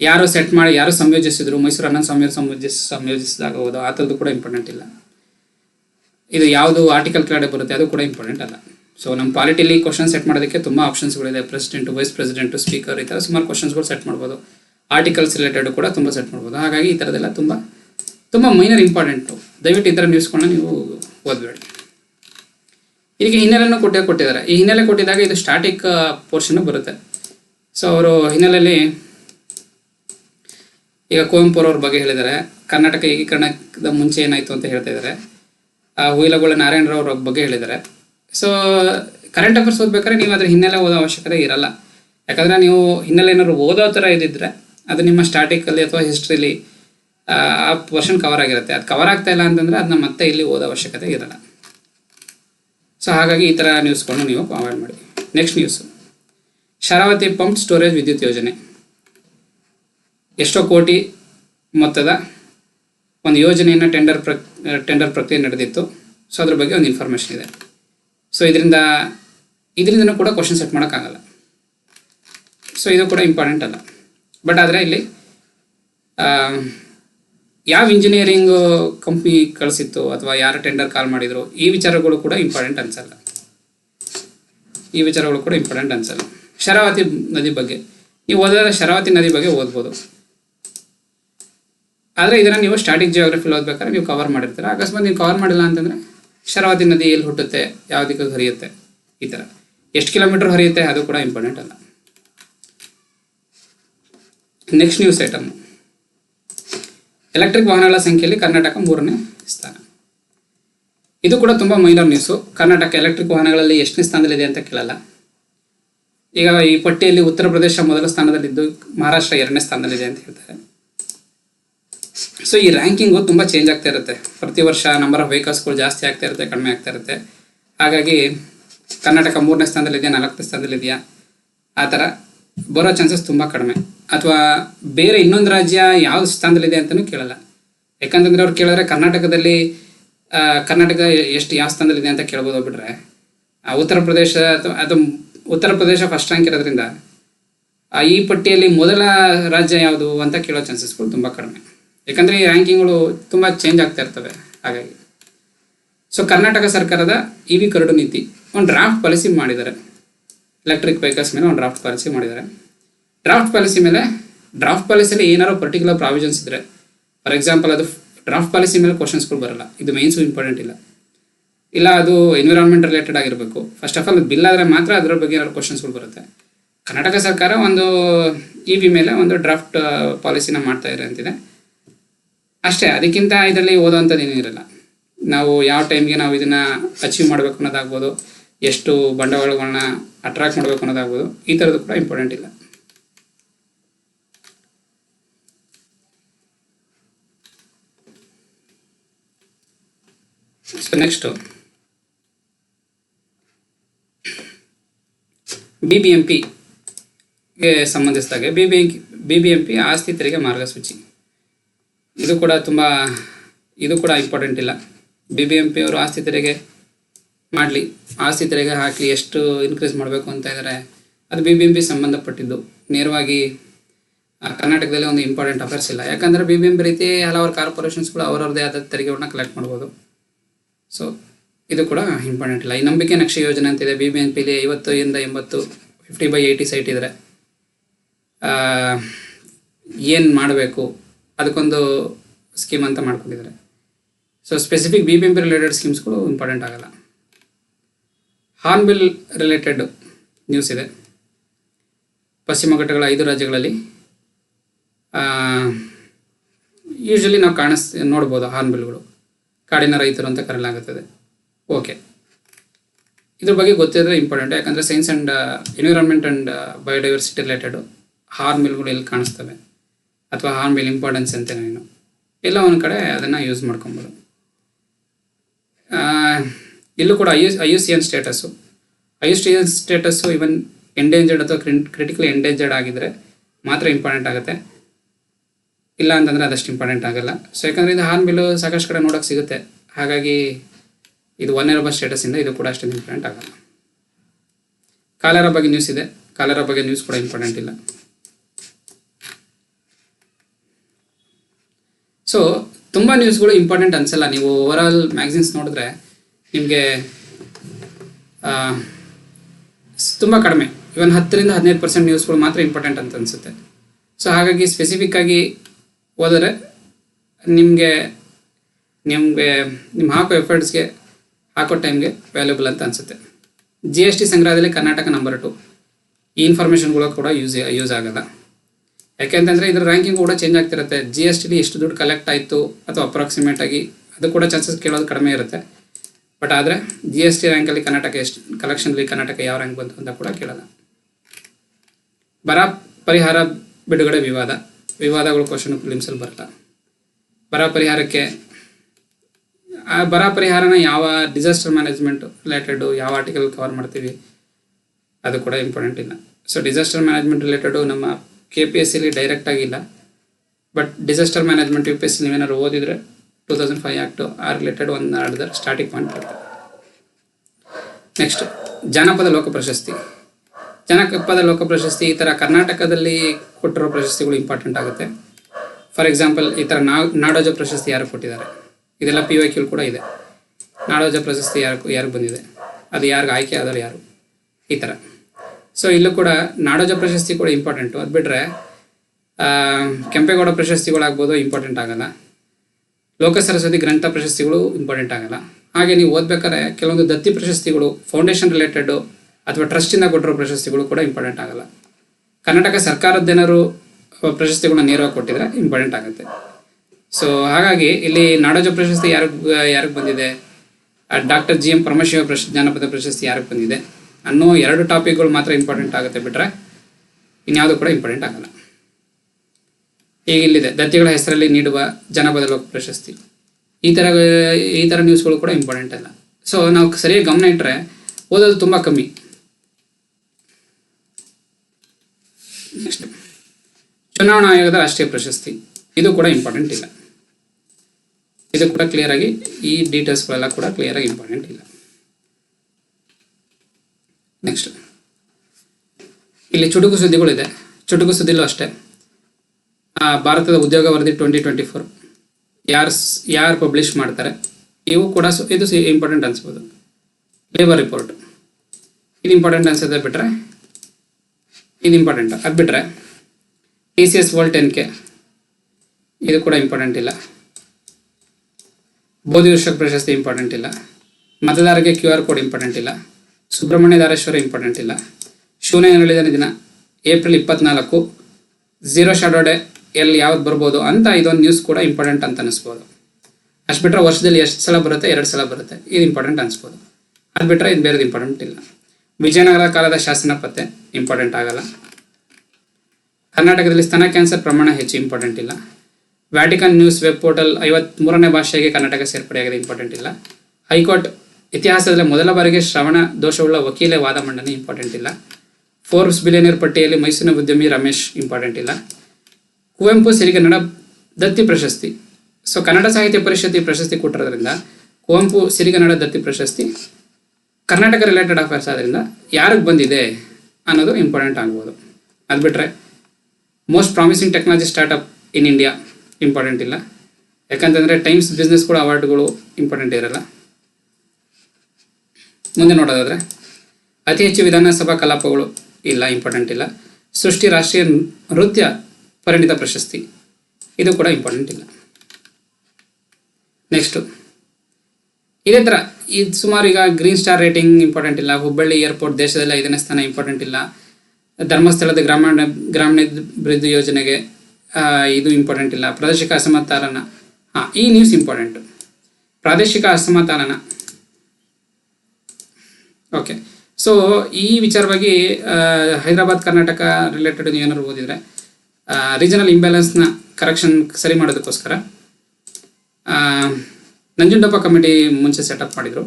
ಯಾರು ಸೆಟ್ ಮಾಡಿ, ಯಾರು ಸಂಯೋಜಿಸಿದ್ರು, ಮೈಸೂರು ಅನ್ನ ಸಂಯೋಜ ಸಂಯೋಜಿಸ್ ಸಂಯೋಜಿಸಿದಾಗ ಹೋದೋ ಆ ಥರದ್ದು ಕೂಡ ಇಂಪಾರ್ಟೆಂಟ್ ಇಲ್ಲ. ಇದು ಯಾವುದು ಆರ್ಟಿಕಲ್ ಕೆಳಗಡೆ ಬರುತ್ತೆ, ಅದು ಕೂಡ ಇಂಪಾರ್ಟೆಂಟ್ ಅಲ್ಲ. ಸೊ ನಮ್ಮ ಪಾಲಿಟಿಲಿ ಕ್ವಶನ್ ಸೆಟ್ ಮಾಡೋದಕ್ಕೆ ತುಂಬ ಆಪ್ಷನ್ಸ್ಗಳಿದೆ ಪ್ರೆಸಿಡೆಂಟು ವೈಸ್ ಪ್ರೆಸಿಡೆಂಟು ಸ್ಪೀಕರ್ ಈ ಥರ ಸುಮಾರು ಕ್ವಶನ್ಸ್ಗಳು ಸೆಟ್ ಮಾಡ್ಬೋದು. ಆರ್ಟಿಕಲ್ಸ್ ರಿಲೇಟೆಡ್ ಕೂಡ ತುಂಬ ಸೆಟ್ ಮಾಡ್ಬೋದು. ಹಾಗಾಗಿ ಈ ಥರದೆಲ್ಲ ತುಂಬ ತುಂಬ ಮೈನರ್ ಇಂಪಾರ್ಟೆಂಟು ದಯವಿಟ್ಟು ಈ ಥರ ನ್ಯೂಸ್ಗಳನ್ನ ನೀವು ಓದಬೇಡಿ. ಇದಕ್ಕೆ ಹಿನ್ನೆಲೆಯನ್ನು ಕೊಟ್ಟೇ ಕೊಟ್ಟಿದ್ದಾರೆ. ಈ ಹಿನ್ನೆಲೆ ಕೊಟ್ಟಿದ್ದಾಗ ಇದು ಸ್ಟಾಟಿಕ್ ಪೋರ್ಷನ್ ಬರುತ್ತೆ. ಸೊ ಅವರು ಹಿನ್ನೆಲೆಯಲ್ಲಿ ಈಗ ಕುವೆಂಪುರವ್ರ ಬಗ್ಗೆ ಹೇಳಿದ್ದಾರೆ. ಕರ್ನಾಟಕ ಏಕೀಕರಣದ ಮುಂಚೆ ಏನಾಯಿತು ಅಂತ ಹೇಳ್ತಾ ಇದ್ದಾರೆ. ಆ ಹುಯಿಲಗೊಳ್ಳ ಅವ್ರ ಬಗ್ಗೆ ಹೇಳಿದ್ದಾರೆ. ಸೊ ಕರೆಂಟ್ ಅಫೇರ್ಸ್ ಓದ್ಬೇಕಾದ್ರೆ ನೀವು ಅದ್ರ ಹಿನ್ನೆಲೆ ಓದೋ ಅವಶ್ಯಕತೆ ಇರಲ್ಲ. ಯಾಕಂದ್ರೆ ನೀವು ಹಿನ್ನೆಲೆ ಏನಾದ್ರು ಓದೋ ಥರ ಇದ್ದಿದ್ರೆ ಅದು ನಿಮ್ಮ ಸ್ಟಾಟಿಕಲ್ಲಿ ಅಥವಾ ಹಿಸ್ಟ್ರಿಲಿ ಆ ಪೋರ್ಷನ್ ಕವರ್ ಆಗಿರುತ್ತೆ. ಅದು ಕವರ್ ಆಗ್ತಾ ಇಲ್ಲ ಅಂತಂದರೆ ಅದನ್ನ ಮತ್ತೆ ಇಲ್ಲಿ ಓದೋ ಅವಶ್ಯಕತೆ ಇರಲ್ಲ. ಸೊ ಹಾಗಾಗಿ ಈ ಥರ ನ್ಯೂಸ್ಗಳನ್ನು ನೀವು ಅವಾಯ್ಡ್ ಮಾಡಿ. Next news Sharavathi pump storage ವಿದ್ಯುತ್ ಯೋಜನೆ. ಎಷ್ಟೋ ಕೋಟಿ ಮೊತ್ತದ ಒಂದು ಯೋಜನೆಯನ್ನು ಟೆಂಡರ್ ಪ್ರಕ್ ಟೆಂಡರ್ ಪ್ರಕ್ರಿಯೆ ನಡೆದಿತ್ತು. ಸೊ ಅದ್ರ ಬಗ್ಗೆ ಒಂದು ಇನ್ಫಾರ್ಮೇಷನ್ ಇದೆ. ಸೊ ಇದರಿಂದ ಇದರಿಂದ ಕೂಡ ಕ್ವಶನ್ ಸೆಟ್ ಮಾಡೋಕ್ಕಾಗಲ್ಲ. ಸೊ ಇದು ಕೂಡ ಇಂಪಾರ್ಟೆಂಟ್ ಅಲ್ಲ. ಬಟ್ ಆದರೆ ಇಲ್ಲಿ ಯಾವ ಇಂಜಿನಿಯರಿಂಗ್ ಕಂಪ್ನಿ ಕಳಿಸಿತ್ತು ಅಥವಾ ಯಾರು ಟೆಂಡರ್ ಕಾಲ್ ಮಾಡಿದ್ರು, ಈ ವಿಚಾರಗಳು ಕೂಡ ಇಂಪಾರ್ಟೆಂಟ್ ಅನ್ಸಲ್ಲ. ಈ ವಿಚಾರಗಳು ಕೂಡ ಇಂಪಾರ್ಟೆಂಟ್ ಅನ್ಸಲ್ಲ. ಶರಾವತಿ ನದಿ ಬಗ್ಗೆ, ನೀವು ಓದಿದ್ರೆ ಶರಾವತಿ ನದಿ ಬಗ್ಗೆ ಓದ್ಬೋದು. ಆದರೆ ಇದನ್ನು ನೀವು ಸ್ಟಾಟಿಕ್ ಜಿಯೋಗ್ರಫಿಲಿ ಓದ್ಬೇಕಾದ್ರೆ ನೀವು ಕವರ್ ಮಾಡಿರ್ತೀರ. ಅಕಸ್ಮಾತ್ ನೀವು ಕವರ್ ಮಾಡಿಲ್ಲ ಅಂತಂದರೆ ಶರಾವತಿ ನದಿ ಎಲ್ಲಿ ಹುಟ್ಟುತ್ತೆ, ಯಾವ ದಿಕ್ಕಿಗೆ ಹರಿಯುತ್ತೆ, ಈ ಥರ ಎಷ್ಟು ಕಿಲೋಮೀಟರ್ ಹರಿಯುತ್ತೆ ಅದು ಕೂಡ ಇಂಪಾರ್ಟೆಂಟ್ ಅಲ್ಲ. ನೆಕ್ಸ್ಟ್ ನ್ಯೂಸ್ ಐಟಮ್ ಎಲೆಕ್ಟ್ರಿಕ್ ವಾಹನಗಳ ಸಂಖ್ಯೆಯಲ್ಲಿ ಕರ್ನಾಟಕ ಮೂರನೇ ಸ್ಥಾನ. ಇದು ಕೂಡ ತುಂಬ ಮೈನರ್ ನ್ಯೂಸು ಕರ್ನಾಟಕ ಎಲೆಕ್ಟ್ರಿಕ್ ವಾಹನಗಳಲ್ಲಿ ಎಷ್ಟನೇ ಸ್ಥಾನದಲ್ಲಿದೆ ಅಂತ ಕೇಳಲ್ಲ. ಈಗ ಈ ಪಟ್ಟಿಯಲ್ಲಿ ಉತ್ತರ ಪ್ರದೇಶ ಮೊದಲ ಸ್ಥಾನದಲ್ಲಿದ್ದು ಮಹಾರಾಷ್ಟ್ರ ಎರಡನೇ ಸ್ಥಾನದಲ್ಲಿದೆ ಅಂತ ಹೇಳ್ತಾರೆ. ಸೊ ಈ ರ್ಯಾಂಕಿಂಗು ತುಂಬ ಚೇಂಜ್ ಆಗ್ತಾ ಇರುತ್ತೆ. ಪ್ರತಿ ವರ್ಷ ನಂಬರ್ ಆಫ್ ವೆಹಿಕಲ್ಸ್ಗಳು ಜಾಸ್ತಿ ಆಗ್ತಾ ಇರುತ್ತೆ, ಕಡಿಮೆ ಆಗ್ತಾ ಇರುತ್ತೆ. ಹಾಗಾಗಿ ಕರ್ನಾಟಕ ಮೂರನೇ ಸ್ಥಾನದಲ್ಲಿದೆಯಾ, ನಾಲ್ಕನೇ ಸ್ಥಾನದಲ್ಲಿದೆಯಾ? ಆ ಥರ ಬರೋ ಚಾನ್ಸಸ್ ತುಂಬ ಕಡಿಮೆ. ಅಥವಾ ಬೇರೆ ಇನ್ನೊಂದು ರಾಜ್ಯ ಯಾವ ಸ್ಥಾನದಲ್ಲಿದೆ ಅಂತಲೂ ಕೇಳಲ್ಲ. ಯಾಕಂತಂದ್ರೆ ಅವ್ರು ಕೇಳಿದ್ರೆ ಕರ್ನಾಟಕದಲ್ಲಿ ಕರ್ನಾಟಕ ಎಷ್ಟು ಯಾವ ಸ್ಥಾನದಲ್ಲಿದೆ ಅಂತ ಕೇಳ್ಬೋದು ಬಿಟ್ರೆ ಉತ್ತರ ಪ್ರದೇಶ ಅಥವಾ ಅದು ಉತ್ತರ ಪ್ರದೇಶ ಫಸ್ಟ್ ರ್ಯಾಂಕ್ ಇರೋದ್ರಿಂದ ಈ ಪಟ್ಟಿಯಲ್ಲಿ ಮೊದಲ ರಾಜ್ಯ ಯಾವುದು ಅಂತ ಕೇಳೋ ಚಾನ್ಸಸ್ಗಳು ತುಂಬ ಕಡಿಮೆ. ಯಾಕಂದ್ರೆ ಈ ರ್ಯಾಂಕಿಂಗ್ಗಳು ತುಂಬ ಚೇಂಜ್ ಆಗ್ತಾ ಇರ್ತವೆ, ಹಾಗಾಗಿ. ಸೊ ಕರ್ನಾಟಕ ಸರ್ಕಾರದ ಇ ವಿ ಕರಡು ನೀತಿ ಒಂದು ಡ್ರಾಫ್ಟ್ ಪಾಲಿಸಿ ಮಾಡಿದ್ದಾರೆ. ಎಲೆಕ್ಟ್ರಿಕ್ ವೆಹಿಕಲ್ಸ್ ಮೇಲೆ ಒಂದು ಡ್ರಾಫ್ಟ್ ಪಾಲಿಸಿ ಮಾಡಿದ್ದಾರೆ. ಡ್ರಾಫ್ಟ್ ಪಾಲಿಸಿ ಮೇಲೆ ಡ್ರಾಫ್ಟ್ ಪಾಲಿಸಿಯಲ್ಲಿ ಏನಾದ್ರು ಪರ್ಟಿಕ್ಯುಲರ್ ಪ್ರಾವಿಷನ್ಸ್ ಇದ್ದರೆ ಫಾರ್ ಎಕ್ಸಾಂಪಲ್ ಅದು ಡ್ರಾಫ್ಟ್ ಪಾಲಿಸಿ ಮೇಲೆ ಕ್ವಶನ್ಸ್ಗಳು ಬರಲ್ಲ. ಇದು ಮೇನ್ಸು ಇಂಪಾರ್ಟೆಂಟ್ ಇಲ್ಲ. ಇಲ್ಲ, ಅದು ಎನ್ವಿರಾನ್ಮೆಂಟ್ ರಿಲೇಟೆಡ್ ಆಗಿರಬೇಕು. ಫಸ್ಟ್ ಆಫ್ ಆಲ್ ಬಿಲ್ ಆದರೆ ಮಾತ್ರ ಅದರ ಬಗ್ಗೆ ಏನಾದ್ರು ಕ್ವಶನ್ಸ್ಗಳು ಬರುತ್ತೆ. ಕರ್ನಾಟಕ ಸರ್ಕಾರ ಒಂದು ಇ ವಿ ಮೇಲೆ ಒಂದು ಡ್ರಾಫ್ಟ್ ಪಾಲಿಸಿನ ಮಾಡ್ತಾ ಇದೆ ಅಂತಿದೆ. ಅಷ್ಟೇ, ಅದಕ್ಕಿಂತ ಇದರಲ್ಲಿ ಓದೋವಂಥದ್ದು ಏನೂ ಇರಲ್ಲ. ನಾವು ಯಾವ ಟೈಮ್ಗೆ ನಾವು ಇದನ್ನು ಅಚೀವ್ ಮಾಡಬೇಕು ಅನ್ನೋದಾಗ್ಬೋದು. ಎಷ್ಟು ಬಂಡವಾಳಗಳನ್ನ ಅಟ್ರಾಕ್ಟ್ ಮಾಡಬೇಕು ಅನ್ನೋದಾಗ್ಬೋದು, ಈ ಥರದ್ದು ಕೂಡ ಇಂಪಾರ್ಟೆಂಟ್ ಇಲ್ಲ. So next B B M ಪಿಗೆ ಸಂಬಂಧಿಸಿದಾಗೆ B B B B M P ಆಸ್ತಿ ತೆರಿಗೆ ಮಾರ್ಗಸೂಚಿ. ಇದು ಕೂಡ ತುಂಬ, ಇದು ಕೂಡ ಇಂಪಾರ್ಟೆಂಟ್ ಇಲ್ಲ. ಬಿ ಬಿ ಎಂ ಪಿ ಅವರು ಆಸ್ತಿ ತೆರಿಗೆ ಮಾಡಲಿ. ಆಸ್ತಿ ತೆರಿಗೆ ಹಾಕಲಿ, ಎಷ್ಟು ಇನ್ಕ್ರೀಸ್ ಮಾಡಬೇಕು ಅಂತ ಇದ್ದಾರೆ ಅದು ಬಿ ಬಿ ಎಂ ಪಿ ಸಂಬಂಧಪಟ್ಟಿದ್ದು. ನೇರವಾಗಿ ಕರ್ನಾಟಕದಲ್ಲಿ ಒಂದು ಇಂಪಾರ್ಟೆಂಟ್ ಅಫೇರ್ಸ್ ಇಲ್ಲ. ಯಾಕಂದರೆ ಬಿ ಬಿ ಎಂ ಪಿ ರೀತಿ ಹಲವಾರು ಕಾರ್ಪೊರೇಷನ್ಸ್ಗಳು ಅವರವ್ರದೇ ಆದ ತೆರಿಗೆಗಳನ್ನ ಕಲೆಕ್ಟ್ ಮಾಡ್ಬೋದು. ಸೊ ಇದು ಕೂಡ ಇಂಪಾರ್ಟೆಂಟ್ ಇಲ್ಲ. ಈ ನಂಬಿಕೆ ನಕ್ಷೆ ಯೋಜನೆ ಅಂತಿದೆ ಬಿ ಬಿ ಎನ್ ಪಿಲಿ ಐವತ್ತು ಇಂದ ಎಂಬತ್ತು ಫಿಫ್ಟಿ ಬೈ ಏಯ್ಟಿ ಸೈಟ್ ಇದ್ದರೆ ಏನು ಮಾಡಬೇಕು? ಅದಕ್ಕೊಂದು ಸ್ಕೀಮ್ ಅಂತ ಮಾಡ್ಕೊಂಡಿದ್ದಾರೆ. So specific B B M P related ಸ್ಕೀಮ್ಸ್ಗಳು important ಆಗಲ್ಲ. ಹಾರ್ನ್ಬಿಲ್ ರಿಲೇಟೆಡ್ ನ್ಯೂಸ್ ಇದೆ. ಪಶ್ಚಿಮ ಘಟ್ಟಗಳ ಐದು ರಾಜ್ಯಗಳಲ್ಲಿ ಯೂಶಲಿ ನಾವು ಕಾಣಿಸ್, ನೋಡ್ಬೋದು ಹಾರ್ನ್ಬಿಲ್ಗಳು ಕಾಡಿನ ರೈತರು ಅಂತ ಕರೆಯಲಾಗುತ್ತದೆ. ಓಕೆ ಇದ್ರ ಬಗ್ಗೆ ಗೊತ್ತಿದ್ರೆ ಇಂಪಾರ್ಟೆಂಟ್ ಯಾಕಂದರೆ science and environment and biodiversity related ಹಾರ್ಮಿಲ್ಗಳು ಎಲ್ಲಿ ಕಾಣಿಸ್ತವೆ. ಅಥವಾ ಹಾರ್ಮಿಲ್ ಇಂಪಾರ್ಟೆನ್ಸ್ ಅಂತ ನೀನು ಎಲ್ಲ ಒಂದು ಕಡೆ ಅದನ್ನು ಯೂಸ್ ಮಾಡ್ಕೊಬೋದು. ಇಲ್ಲೂ ಕೂಡ I U I U C N status I U C N status even endangered ಅಥವಾ ಕ್ರಿಟಿಕಲಿ ಎಂಡೇಂಜರ್ಡ್ ಆಗಿದ್ದರೆ ಮಾತ್ರ ಇಂಪಾರ್ಟೆಂಟ್ ಆಗುತ್ತೆ. ಇಲ್ಲ ಅಂತಂದರೆ ಅದಷ್ಟು ಇಂಪಾರ್ಟೆಂಟ್ ಆಗಲ್ಲ. ಸೊ ಯಾಕಂದರೆ ಇದು ಹಾರ್ನ್ ಬಿಲ್ಲು ಸಾಕಷ್ಟು ಕಡೆ ನೋಡೋಕೆ ಸಿಗುತ್ತೆ. ಹಾಗಾಗಿ ಇದು ಒನ್ ಇರೋ ಬಸ್ ಸ್ಟೇಟಸಿಂದ ಇದು ಕೂಡ ಅಷ್ಟೊಂದು ಇಂಪಾರ್ಟೆಂಟ್ ಆಗಲ್ಲ. ಕಾಲರ ಬಗ್ಗೆ ನ್ಯೂಸ್ ಇದೆ. ಕಾಲರ ಬಗ್ಗೆ ನ್ಯೂಸ್ ಕೂಡ ಇಂಪಾರ್ಟೆಂಟ್ ಇಲ್ಲ. ಸೊ ತುಂಬ ನ್ಯೂಸ್ಗಳು ಇಂಪಾರ್ಟೆಂಟ್ ಅನ್ಸಲ್ಲ. ನೀವು ಓವರ್ ಆಲ್ ಮ್ಯಾಗ್ಝಿನ್ಸ್ ನೋಡಿದ್ರೆ ನಿಮಗೆ ತುಂಬ ಕಡಿಮೆ. ಇವನ್ ಹತ್ತರಿಂದ ಹದಿನೈದು ಪರ್ಸೆಂಟ್ ನ್ಯೂಸ್ಗಳು ಮಾತ್ರ ಇಂಪಾರ್ಟೆಂಟ್ ಅಂತ ಅನಿಸುತ್ತೆ. ಸೊ ಹಾಗಾಗಿ ಸ್ಪೆಸಿಫಿಕ್ ಆಗಿ ಓದಿದ್ರೆ ನಿಮಗೆ ನಿಮಗೆ ನಿಮ್ಮ ಹಾಕೋ ಎಫರ್ಟ್ಸ್ಗೆ ಹಾಕೋ ಟೈಮ್ಗೆ ವ್ಯಾಲ್ಯೂಬಲ್ ಅಂತ ಅನಿಸುತ್ತೆ. ಜಿ ಎಸ್ ಟಿ ಸಂಗ್ರಹದಲ್ಲಿ ಕರ್ನಾಟಕ ನಂಬರ್ ಟು ಈ ಇನ್ಫಾರ್ಮೇಷನ್ಗಳು ಕೂಡ ಯೂಸ್ ಯೂಸ್ ಆಗಲ್ಲ. ಯಾಕೆಂತಂದರೆ ಇದರ ರ್ಯಾಂಕಿಂಗ್ ಕೂಡ ಚೇಂಜ್ ಆಗ್ತಿರುತ್ತೆ. ಜಿ ಎಸ್ ಟಿಲಿ ಎಷ್ಟು ದುಡ್ಡು ಕಲೆಕ್ಟ್ ಆಯಿತು ಅಥವಾ ಅಪ್ರಾಕ್ಸಿಮೇಟಾಗಿ ಅದು ಕೂಡ ಚಾನ್ಸಸ್ ಕೇಳೋದು ಕಡಿಮೆ ಇರುತ್ತೆ. ಬಟ್ ಆದರೆ ಜಿ ಎಸ್ ಟಿ ರ್ಯಾಂಕಲ್ಲಿ ಕರ್ನಾಟಕ ಎಷ್ಟು ಕಲೆಕ್ಷನ್ಲಿ ಕರ್ನಾಟಕ ಯಾವ ರ್ಯಾಂಕ್ ಬಂತು ಅಂತ ಕೂಡ ಕೇಳಲ್ಲ. ಬರ ಪರಿಹಾರ ಬಿಡುಗಡೆ ವಿವಾದ. ವಿವಾದಗಳು ಕ್ವಶನ್ ಫಿಲಿಮ್ಸಲ್ಲಿ ಬರ್ತಾ. ಬರ ಪರಿಹಾರಕ್ಕೆ, ಆ ಬರ ಪರಿಹಾರನ ಯಾವ ಡಿಸಾಸ್ಟರ್ ಮ್ಯಾನೇಜ್ಮೆಂಟ್ ರಿಲೇಟೆಡು ಯಾವ ಆರ್ಟಿಕಲ್ ಕವರ್ ಮಾಡ್ತೀವಿ, ಅದು ಕೂಡ ಇಂಪಾರ್ಟೆಂಟ್ ಇಲ್ಲ. ಸೊ ಡಿಸಾಸ್ಟರ್ ಮ್ಯಾನೇಜ್ಮೆಂಟ್ ರಿಲೇಟೆಡು ನಮ್ಮ ಕೆ ಪಿ ಎಸ್ ಸಿಲಿ ಡೈರೆಕ್ಟ್ ಆಗಿಲ್ಲ but disaster management U P S C ನೀವೇನಾದ್ರು ಓದಿದರೆ ಟೂ ತೌಸಂಡ್ ಫೈವ್ ಆ್ಯಕ್ಟು ಆ ರಿಲೇಟೆಡ್ ಒಂದು ನಾಡದ ಸ್ಟಾರ್ಟಿಂಗ್ ಪಾಯಿಂಟ್ ಬರುತ್ತೆ ನೆಕ್ಸ್ಟ್ ಜಾನಪದ ಲೋಕ ಪ್ರಶಸ್ತಿ ಜನಪದ ಲೋಕ ಪ್ರಶಸ್ತಿ ಈ ಥರ ಕರ್ನಾಟಕದಲ್ಲಿ ಕೊಟ್ಟಿರೋ ಪ್ರಶಸ್ತಿಗಳು ಇಂಪಾರ್ಟೆಂಟ್ ಆಗುತ್ತೆ. ಫಾರ್ ಎಕ್ಸಾಂಪಲ್ ಈ ಥರ ನಾ ನಾಡೋಜ ಪ್ರಶಸ್ತಿ ಯಾರು ಕೊಟ್ಟಿದ್ದಾರೆ? ಇದೆಲ್ಲ ಪಿ ವೈ ಕ್ಯೂಲ್ ಕೂಡ ಇದೆ. ನಾಡೋಜ ಪ್ರಶಸ್ತಿ ಯಾರು ಯಾರು ಬಂದಿದೆ? ಅದು ಯಾರಿಗೆ ಆಯ್ಕೆ ಆದರೆ ಯಾರು? ಈ ಥರ ಸೊ ಇಲ್ಲೂ ಕೂಡ ನಾಡೋಜ ಪ್ರಶಸ್ತಿ ಕೂಡ ಇಂಪಾರ್ಟೆಂಟು ಅದು ಬಿಟ್ಟರೆ ಕೆಂಪೇಗೌಡ ಪ್ರಶಸ್ತಿಗಳಾಗ್ಬೋದು ಇಂಪಾರ್ಟೆಂಟ್ ಆಗಲ್ಲ. ಲೋಕ ಸರಸ್ವತಿ ಗ್ರಂಥ ಪ್ರಶಸ್ತಿಗಳು ಇಂಪಾರ್ಟೆಂಟ್ ಆಗಲ್ಲ. ಹಾಗೆ ನೀವು ಓದ್ಬೇಕಾದ್ರೆ ಕೆಲವೊಂದು ದತ್ತಿ ಪ್ರಶಸ್ತಿಗಳು ಫೌಂಡೇಶನ್ ರಿಲೇಟೆಡು ಅಥವಾ ಟ್ರಸ್ಟಿಂದ ಕೊಟ್ಟಿರೋ ಪ್ರಶಸ್ತಿಗಳು ಕೂಡ ಇಂಪಾರ್ಟೆಂಟ್ ಆಗಲ್ಲ. ಕರ್ನಾಟಕ ಸರ್ಕಾರದ್ದೇನಾದ್ರು ಪ್ರಶಸ್ತಿಗಳನ್ನ ನೇರವಾಗಿ ಕೊಟ್ಟಿದ್ರೆ ಇಂಪಾರ್ಟೆಂಟ್ ಆಗುತ್ತೆ. ಸೊ ಹಾಗಾಗಿ ಇಲ್ಲಿ ನಾಡೋಜ ಪ್ರಶಸ್ತಿ ಯಾರಿಗೆ ಯಾರಿಗೆ ಬಂದಿದೆ? ಡಾಕ್ಟರ್ ಜಿ ಎಂ ಪರಮಶಿವ ಪ್ರಶ್ ಜಾನಪದ ಪ್ರಶಸ್ತಿ ಯಾರಿಗೆ ಬಂದಿದೆ? ಅನ್ನೋ ಎರಡು ಟಾಪಿಕ್ಗಳು ಮಾತ್ರ ಇಂಪಾರ್ಟೆಂಟ್ ಆಗುತ್ತೆ ಬಿಟ್ಟರೆ ಇನ್ಯಾವುದು ಕೂಡ ಇಂಪಾರ್ಟೆಂಟ್ ಆಗಲ್ಲ. ಈಗ ಇಲ್ಲಿದೆ. ದತ್ತಿಗಳ ಹೆಸರಲ್ಲಿ ನೀಡುವ ಜನ ಲೋಕ ಪ್ರಶಸ್ತಿ. ಈ ಥರ ಈ ಥರ ನ್ಯೂಸ್ಗಳು ಕೂಡ ಇಂಪಾರ್ಟೆಂಟ್ ಅಲ್ಲ. ಸೊ ನಾವು ಸರಿಯಾಗಿ ಗಮನ ಇಟ್ಟರೆ ಓದೋದು ತುಂಬ ಕಮ್ಮಿ. ಚುನಾವಣಾ ಆಯೋಗದ ರಾಷ್ಟ್ರೀಯ ಪ್ರಶಸ್ತಿ. ಇದು ಕೂಡ ಇಂಪಾರ್ಟೆಂಟ್ ಇಲ್ಲ. ಇದು ಕೂಡ ಕ್ಲಿಯರ್ ಆಗಿ, ಈ ಡೀಟೇಲ್ಸ್ಗಳೆಲ್ಲ ಕೂಡ ಕ್ಲಿಯರ್ ಆಗಿ ಇಂಪಾರ್ಟೆಂಟ್ ಇಲ್ಲ. ನೆಕ್ಸ್ಟ್ ಇಲ್ಲಿ ಚುಟುಕು ಸುದ್ದಿಗಳಿದೆ. ಚುಟುಕು ಸುದ್ದಿಲೂ ಅಷ್ಟೇ. ಭಾರತದ ಉದ್ಯೋಗ ವರದಿ ಟ್ವೆಂಟಿ ಟ್ವೆಂಟಿ ಫೋರ್ ಯಾರು ಯಾರು ಪಬ್ಲಿಷ್ ಮಾಡ್ತಾರೆ? ಇವು ಕೂಡ ಇದು ಇಂಪಾರ್ಟೆಂಟ್ ಅನಿಸ್ಬೋದು. ಲೇಬರ್ ರಿಪೋರ್ಟ್ ಇದು ಇಂಪಾರ್ಟೆಂಟ್ ಅನ್ಸುತ್ತೆ ಬಿಟ್ಟರೆ ಇದು ಇಂಪಾರ್ಟೆಂಟ್ ಅದು ಬಿಟ್ಟರೆ T C S world ten K ಇದು ಕೂಡ ಇಂಪಾರ್ಟೆಂಟ್ ಇಲ್ಲ. ಬೋಧಿ ವೃಷಕ್ ಪ್ರಶಸ್ತಿ ಇಂಪಾರ್ಟೆಂಟ್ ಇಲ್ಲ. ಮತದಾರರಿಗೆ ಕ್ಯೂ ಆರ್ ಕೋಡ್ ಇಂಪಾರ್ಟೆಂಟ್ ಇಲ್ಲ. ಸುಬ್ರಹ್ಮಣ್ಯ ದಾರೇಶ್ವರ ಇಂಪಾರ್ಟೆಂಟ್ ಇಲ್ಲ. ಶೂನ್ಯ ನಿಲಿದಾನ ದಿನ, ಏಪ್ರಿಲ್ ಇಪ್ಪತ್ನಾಲ್ಕು ಝೀರೋ ಶಾಡೋ ಡೇ ಎಲ್ಲಿ ಯಾವ್ದು ಬರ್ಬೋದು ಅಂತ ಇದೊಂದು ನ್ಯೂಸ್ ಕೂಡ ಇಂಪಾರ್ಟೆಂಟ್ ಅಂತ ಅನಿಸ್ಬೋದು. ಅಷ್ಟು ಬಿಟ್ಟರೆ ವರ್ಷದಲ್ಲಿ ಎಷ್ಟು ಸಲ ಬರುತ್ತೆ? ಎರಡು ಸಲ ಬರುತ್ತೆ. ಇದು ಇಂಪಾರ್ಟೆಂಟ್ ಅನಿಸ್ಬೋದು. ಅದು ಬಿಟ್ಟರೆ ಇದು ಬೇರೆದು ಇಂಪಾರ್ಟೆಂಟ್ ಇಲ್ಲ. ವಿಜಯನಗರ ಕಾಲದ ಶಾಸನ ಪತ್ತೆ ಇಂಪಾರ್ಟೆಂಟ್ ಆಗಲ್ಲ. ಕರ್ನಾಟಕದಲ್ಲಿ ಸ್ತನ ಕ್ಯಾನ್ಸರ್ ಪ್ರಮಾಣ ಹೆಚ್ಚು ಇಂಪಾರ್ಟೆಂಟ್ ಇಲ್ಲ. ವ್ಯಾಟಿಕನ್ ನ್ಯೂಸ್ ವೆಬ್ ಪೋರ್ಟಲ್ ಐವತ್ತ್ಮೂರನೇ ಭಾಷೆಗೆ ಕರ್ನಾಟಕ ಸೇರ್ಪಡೆಯಾಗಿದೆ ಇಂಪಾರ್ಟೆಂಟ್ ಇಲ್ಲ. ಹೈಕೋರ್ಟ್ ಇತಿಹಾಸದಲ್ಲಿ ಮೊದಲ ಬಾರಿಗೆ ಶ್ರವಣ ದೋಷವುಳ್ಳ ವಕೀಲೆ ವಾದ ಮಂಡನೆ ಇಂಪಾರ್ಟೆಂಟ್ ಇಲ್ಲ. ಫೋರ್ಬ್ಸ್ ಬಿಲಿಯನಿಯರ್ ಪಟ್ಟಿಯಲ್ಲಿ ಮೈಸೂರಿನ ಉದ್ಯಮಿ ರಮೇಶ್ ಇಂಪಾರ್ಟೆಂಟ್ ಇಲ್ಲ. ಕುವೆಂಪು ಸಿರಿಗನ್ನಡ ದತ್ತಿ ಪ್ರಶಸ್ತಿ. ಸೊ ಕನ್ನಡ ಸಾಹಿತ್ಯ ಪರಿಷತ್ ಈ ಪ್ರಶಸ್ತಿ ಕೊಟ್ಟಿರೋದ್ರಿಂದ ಕುವೆಂಪು ಸಿರಿಗನ್ನಡ ದತ್ತಿ ಪ್ರಶಸ್ತಿ ಕರ್ನಾಟಕ ರಿಲೇಟೆಡ್ ಅಫೇರ್ಸ್ ಆದ್ರಿಂದ ಯಾರಿಗೆ ಬಂದಿದೆ ಅನ್ನೋದು ಇಂಪಾರ್ಟೆಂಟ್ ಆಗ್ಬೋದು. ಅದು ಬಿಟ್ಟರೆ most promising technology startup in India important ಇಲ್ಲ. ಯಾಕಂತಂದರೆ ಟೈಮ್ಸ್ ಬಿಸ್ನೆಸ್ ಕೂಡ ಅವಾರ್ಡ್ಗಳು ಇಂಪಾರ್ಟೆಂಟ್ ಇರಲ್ಲ. ಮುಂದೆ ನೋಡೋದಾದರೆ ಅತಿ ಹೆಚ್ಚು ವಿಧಾನಸಭಾ ಕಲಾಪಗಳು ಇಲ್ಲ ಇಂಪಾರ್ಟೆಂಟ್ ಇಲ್ಲ. ಸೃಷ್ಟಿ ರಾಷ್ಟ್ರೀಯ ನೃತ್ಯ ಪರಿಣಿತ ಪ್ರಶಸ್ತಿ. ಇದು ಕೂಡ ಇಂಪಾರ್ಟೆಂಟ್ ಇಲ್ಲ. ನೆಕ್ಸ್ಟು ಇದೇ ಥರ ಇದು ಸುಮಾರು ಈಗ ಗ್ರೀನ್ ಸ್ಟಾರ್ ರೇಟಿಂಗ್ ಇಂಪಾರ್ಟೆಂಟ್ ಇಲ್ಲ. ಹುಬ್ಬಳ್ಳಿ ಏರ್ಪೋರ್ಟ್ ದೇಶದಲ್ಲ ಐದನೇ ಸ್ಥಾನ ಇಂಪಾರ್ಟೆಂಟ್ ಇಲ್ಲ. ಧರ್ಮಸ್ಥಳದ ಗ್ರಾಮೀಣ, ಗ್ರಾಮೀಣಾಭಿವೃದ್ಧಿ ಯೋಜನೆಗೆ ಇದು ಇಂಪಾರ್ಟೆಂಟ್ ಇಲ್ಲ. ಪ್ರಾದೇಶಿಕ ಅಸಮತೋಲನ ಹಾಂ, ಈ ನ್ಯೂಸ್ ಇಂಪಾರ್ಟೆಂಟು ಪ್ರಾದೇಶಿಕ ಅಸಮತೋಲನ ಓಕೆ ಸೊ ಈ ವಿಚಾರವಾಗಿ ಹೈದರಾಬಾದ್ ಕರ್ನಾಟಕ ರಿಲೇಟೆಡ್ ಏನಾದ್ರು ಓದಿದರೆ ರೀಜನಲ್ ಇಂಬ್ಯಾಲೆನ್ಸ್ನ ಕರೆಕ್ಷನ್ ಸರಿ ಮಾಡೋದಕ್ಕೋಸ್ಕರ ನಂಜುಂಡಪ್ಪ ಕಮಿಟಿ ಮುಂಚೆ ಸೆಟಪ್ ಮಾಡಿದರು.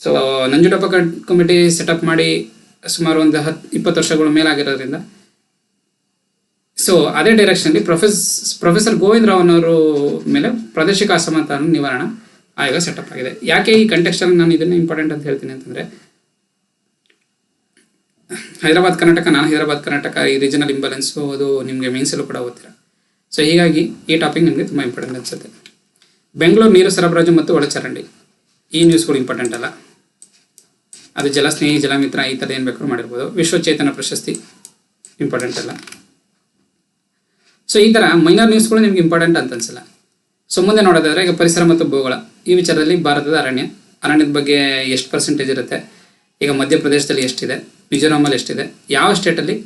So Nanjundappa committee set up ಮಾಡಿ ಸುಮಾರು ಒಂದು ಹತ್ತು ಇಪ್ಪತ್ತು ವರ್ಷಗಳ ಮೇಲಾಗಿರೋದ್ರಿಂದ ಸೊ ಅದೇ ಡೈರೆಕ್ಷನಲ್ಲಿ ಪ್ರೊಫೆಸ್ ಪ್ರೊಫೆಸರ್ ಗೋವಿಂದ ರಾವ್ನವರು ಮೇಲೆ ಪ್ರಾದೇಶಿಕ ಅಸಮಾಧಾನ ನಿವಾರಣಾ ಆಯೋಗ ಸೆಟಪ್ ಆಗಿದೆ. ಯಾಕೆ ಈ ಕಂಟೆಕ್ಸ್ಟಲ್ಲಿ ನಾನು ಇದನ್ನು ಇಂಪಾರ್ಟೆಂಟ್ ಅಂತ ಹೇಳ್ತೀನಿ ಅಂತಂದರೆ ಹೈದರಾಬಾದ್ ಕರ್ನಾಟಕ, ನಾನು ಹೈದರಾಬಾದ್ ಕರ್ನಾಟಕ, ಈ ರೀಜನಲ್ ಇಂಬ್ಯಾಲೆನ್ಸು ಅದು ನಿಮಗೆ ಮೇನ್ಸಲ್ಲೂ ಕೂಡ ಓದ್ತೀರಾ ಸೊ ಹೀಗಾಗಿ ಈ ಟಾಪಿಕ್ ನಿಮಗೆ ತುಂಬ ಇಂಪಾರ್ಟೆಂಟ್ ಅನಿಸುತ್ತೆ. ಬೆಂಗಳೂರು ನೀರು ಸರಬರಾಜು ಮತ್ತು ಒಳಚರಂಡಿ. ಈ ನ್ಯೂಸ್ಗಳು ಇಂಪಾರ್ಟೆಂಟ್ ಅಲ್ಲ. ಅದು ಜಲಸ್ನೇಹಿ ಜಲಮಿತ್ರ ಈ ಥರ ಏನು ಬೇಕಾದ್ರೂ ಮಾಡಿರ್ಬೋದು. ವಿಶ್ವಚೇತನ ಪ್ರಶಸ್ತಿ ಇಂಪಾರ್ಟೆಂಟ್ ಅಲ್ಲ. ಸೊ ಈ ಥರ ಮೈನರ್ ನ್ಯೂಸ್ಗಳು ನಿಮ್ಗೆ ಇಂಪಾರ್ಟೆಂಟ್ ಅಂತ ಅನ್ಸಲ್ಲ. ಸೊ ಮುಂದೆ ನೋಡೋದಾದ್ರೆ ಈಗ ಪರಿಸರ ಮತ್ತು ಭೂಗೋಳ. ಈ ವಿಚಾರದಲ್ಲಿ ಭಾರತದ ಅರಣ್ಯ, ಅರಣ್ಯದ ಬಗ್ಗೆ ಎಷ್ಟು ಪರ್ಸೆಂಟೇಜ್ ಇರುತ್ತೆ? ಈಗ ಮಧ್ಯಪ್ರದೇಶದಲ್ಲಿ ಎಷ್ಟಿದೆ? ಮಿಜೋರಾಮಲ್ಲಿ ಎಷ್ಟಿದೆ? ಯಾವ ಸ್ಟೇಟಲ್ಲಿ?